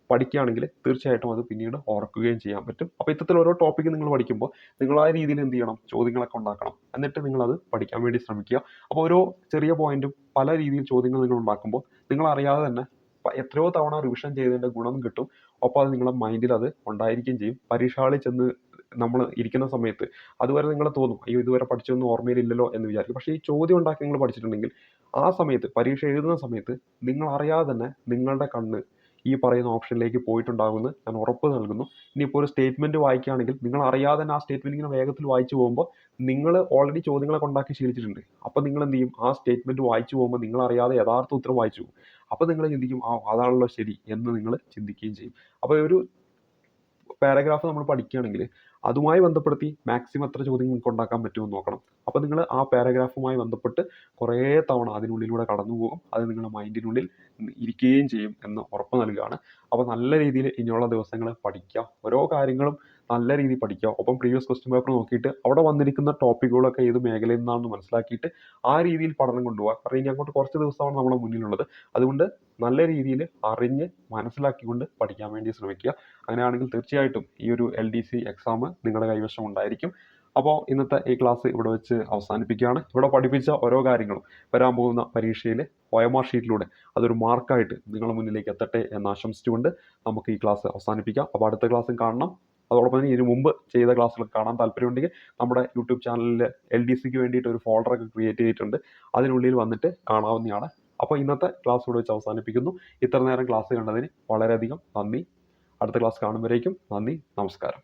പഠിക്കുകയാണെങ്കിൽ തീർച്ചയായിട്ടും അത് പിന്നീട് ഓർക്കുകയും ചെയ്യാൻ പറ്റും. അപ്പോൾ ഇത്തരത്തിൽ ഓരോ ടോപ്പിക്ക് നിങ്ങൾ പഠിക്കുമ്പോൾ നിങ്ങൾ ആ രീതിയിൽ എന്ത് ചെയ്യണം? ചോദ്യങ്ങളൊക്കെ ഉണ്ടാക്കണം. എന്നിട്ട് നിങ്ങൾ അത് പഠിക്കാൻ വേണ്ടി ശ്രമിക്കുക. അപ്പോൾ ഓരോ ചെറിയ പോയിന്റും പല രീതിയിൽ ചോദ്യങ്ങൾ നിങ്ങൾ ഉണ്ടാക്കുമ്പോൾ നിങ്ങൾ അറിയാതെ തന്നെ എത്രയോ തവണ റിവിഷൻ ചെയ്തതിന്റെ ഗുണം കിട്ടും. ഒപ്പം അത് നിങ്ങളുടെ മൈൻഡിൽ അത് ഉണ്ടായിരിക്കുകയും ചെയ്യും. പരീക്ഷ ഹാളിൽ ചെന്ന് നമ്മൾ ഇരിക്കുന്ന സമയത്ത് അതുവരെ നിങ്ങൾ തോന്നും അയ്യോ ഇതുവരെ പഠിച്ചൊന്നും ഓർമ്മയിലില്ലല്ലോ എന്ന് വിചാരിക്കും. പക്ഷേ ഈ ചോദ്യം ഉണ്ടാക്കി നിങ്ങൾ പഠിച്ചിട്ടുണ്ടെങ്കിൽ ആ സമയത്ത് പരീക്ഷ എഴുതുന്ന സമയത്ത് നിങ്ങൾ അറിയാതെ തന്നെ നിങ്ങളുടെ കണ്ണ് ഈ പറയുന്ന ഓപ്ഷനിലേക്ക് പോയിട്ടുണ്ടാകുമെന്ന് ഞാൻ ഉറപ്പ് നൽകുന്നു. ഇനിയിപ്പോൾ ഒരു സ്റ്റേറ്റ്മെന്റ് വായിക്കുകയാണെങ്കിൽ നിങ്ങൾ അറിയാതെ തന്നെ ആ സ്റ്റേറ്റ്മെന്റ് ഇങ്ങനെ വേഗത്തിൽ വായിച്ചു പോകുമ്പോൾ നിങ്ങൾ ഓൾറെഡി ചോദ്യങ്ങളൊക്കെ ഉണ്ടാക്കി ശീലിച്ചിട്ടുണ്ട്. അപ്പോൾ നിങ്ങൾ എന്ത് ചെയ്യും? ആ സ്റ്റേറ്റ്മെന്റ് വായിച്ചു പോകുമ്പോൾ നിങ്ങൾ അറിയാതെ യഥാർത്ഥ ഉത്തരം വായിച്ചു പോകും. അപ്പോൾ നിങ്ങൾ ചിന്തിക്കും ആ അതാണല്ലോ ശരി എന്ന് നിങ്ങൾ ചിന്തിക്കുകയും ചെയ്യും. അപ്പോൾ ഒരു പാരഗ്രാഫ് നമ്മൾ പഠിക്കുകയാണെങ്കിൽ അതുമായി ബന്ധപ്പെടുത്തി മാക്സിമം എത്ര ചോദ്യങ്ങൾ നിങ്ങൾക്ക് ഉണ്ടാക്കാൻ പറ്റുമെന്ന് നോക്കണം. അപ്പോൾ നിങ്ങൾ ആ പാരഗ്രാഫുമായി ബന്ധപ്പെട്ട് കുറേ തവണ അതിനുള്ളിലൂടെ കടന്നു പോകും അത് നിങ്ങളുടെ മൈൻഡിനുള്ളിൽ ഇരിക്കുകയും ചെയ്യും എന്ന് ഉറപ്പ് നൽകുകയാണ്. അപ്പോൾ നല്ല രീതിയിൽ ഇനിയുള്ള ദിവസങ്ങൾ പഠിക്കുക. ഓരോ കാര്യങ്ങളും നല്ല രീതിയിൽ പഠിക്കുക. ഒപ്പം പ്രീവിയസ് ക്വസ്റ്റ്യൻ പേപ്പർ നോക്കിയിട്ട് അവിടെ വന്നിരിക്കുന്ന ടോപ്പിക്കുകളൊക്കെ ഏത് മേഖലയിൽ നിന്നാണെന്ന് മനസ്സിലാക്കിയിട്ട് ആ രീതിയിൽ പഠനം കൊണ്ടുപോകുക കാരണം ഇനി അങ്ങോട്ട് കുറച്ച് ദിവസമാണ് നമ്മുടെ മുന്നിലുള്ളത്. അതുകൊണ്ട് നല്ല രീതിയിൽ അറിഞ്ഞ് മനസ്സിലാക്കിക്കൊണ്ട് പഠിക്കാൻ വേണ്ടി ശ്രമിക്കുക. അങ്ങനെയാണെങ്കിൽ തീർച്ചയായിട്ടും ഈ ഒരു എൽ ഡി സി എക്സാം നിങ്ങളുടെ കൈവശം ഉണ്ടായിരിക്കും. അപ്പോൾ ഇന്നത്തെ ഈ ക്ലാസ് ഇവിടെ വെച്ച് അവസാനിപ്പിക്കുകയാണ്. ഇവിടെ പഠിപ്പിച്ച ഓരോ കാര്യങ്ങളും വരാൻ പോകുന്ന പരീക്ഷയിലെ ഒയമാർ ഷീറ്റിലൂടെ അതൊരു മാർക്കായിട്ട് നിങ്ങളുടെ മുന്നിലേക്ക് എത്തട്ടെ എന്ന് ആശംസിച്ചുകൊണ്ട് നമുക്ക് ഈ ക്ലാസ് അവസാനിപ്പിക്കാം. അപ്പോൾ അടുത്ത ക്ലാസ്സും കാണണം. അതോടൊപ്പം തന്നെ ഇതിനു മുമ്പ് ചെയ്ത ക്ലാസ്സുകൾ കാണാൻ താല്പര്യമുണ്ടെങ്കിൽ നമ്മുടെ യൂട്യൂബ് ചാനലിൽ എൽ ഡി സിക്ക് വേണ്ടിയിട്ട് ഒരു ഫോൾഡറൊക്കെ ക്രിയേറ്റ് ചെയ്തിട്ടുണ്ട്. അതിനുള്ളിൽ വന്നിട്ട് കാണാവുന്നതാണ്. അപ്പോൾ ഇന്നത്തെ ക്ലാസ് ഇവിടെ വെച്ച് അവസാനിപ്പിക്കുന്നു. ഇത്ര നേരം ക്ലാസ് കണ്ടതിന് വളരെയധികം നന്ദി. അടുത്ത ക്ലാസ് കാണുമ്പോഴേക്കും നന്ദി. നമസ്കാരം.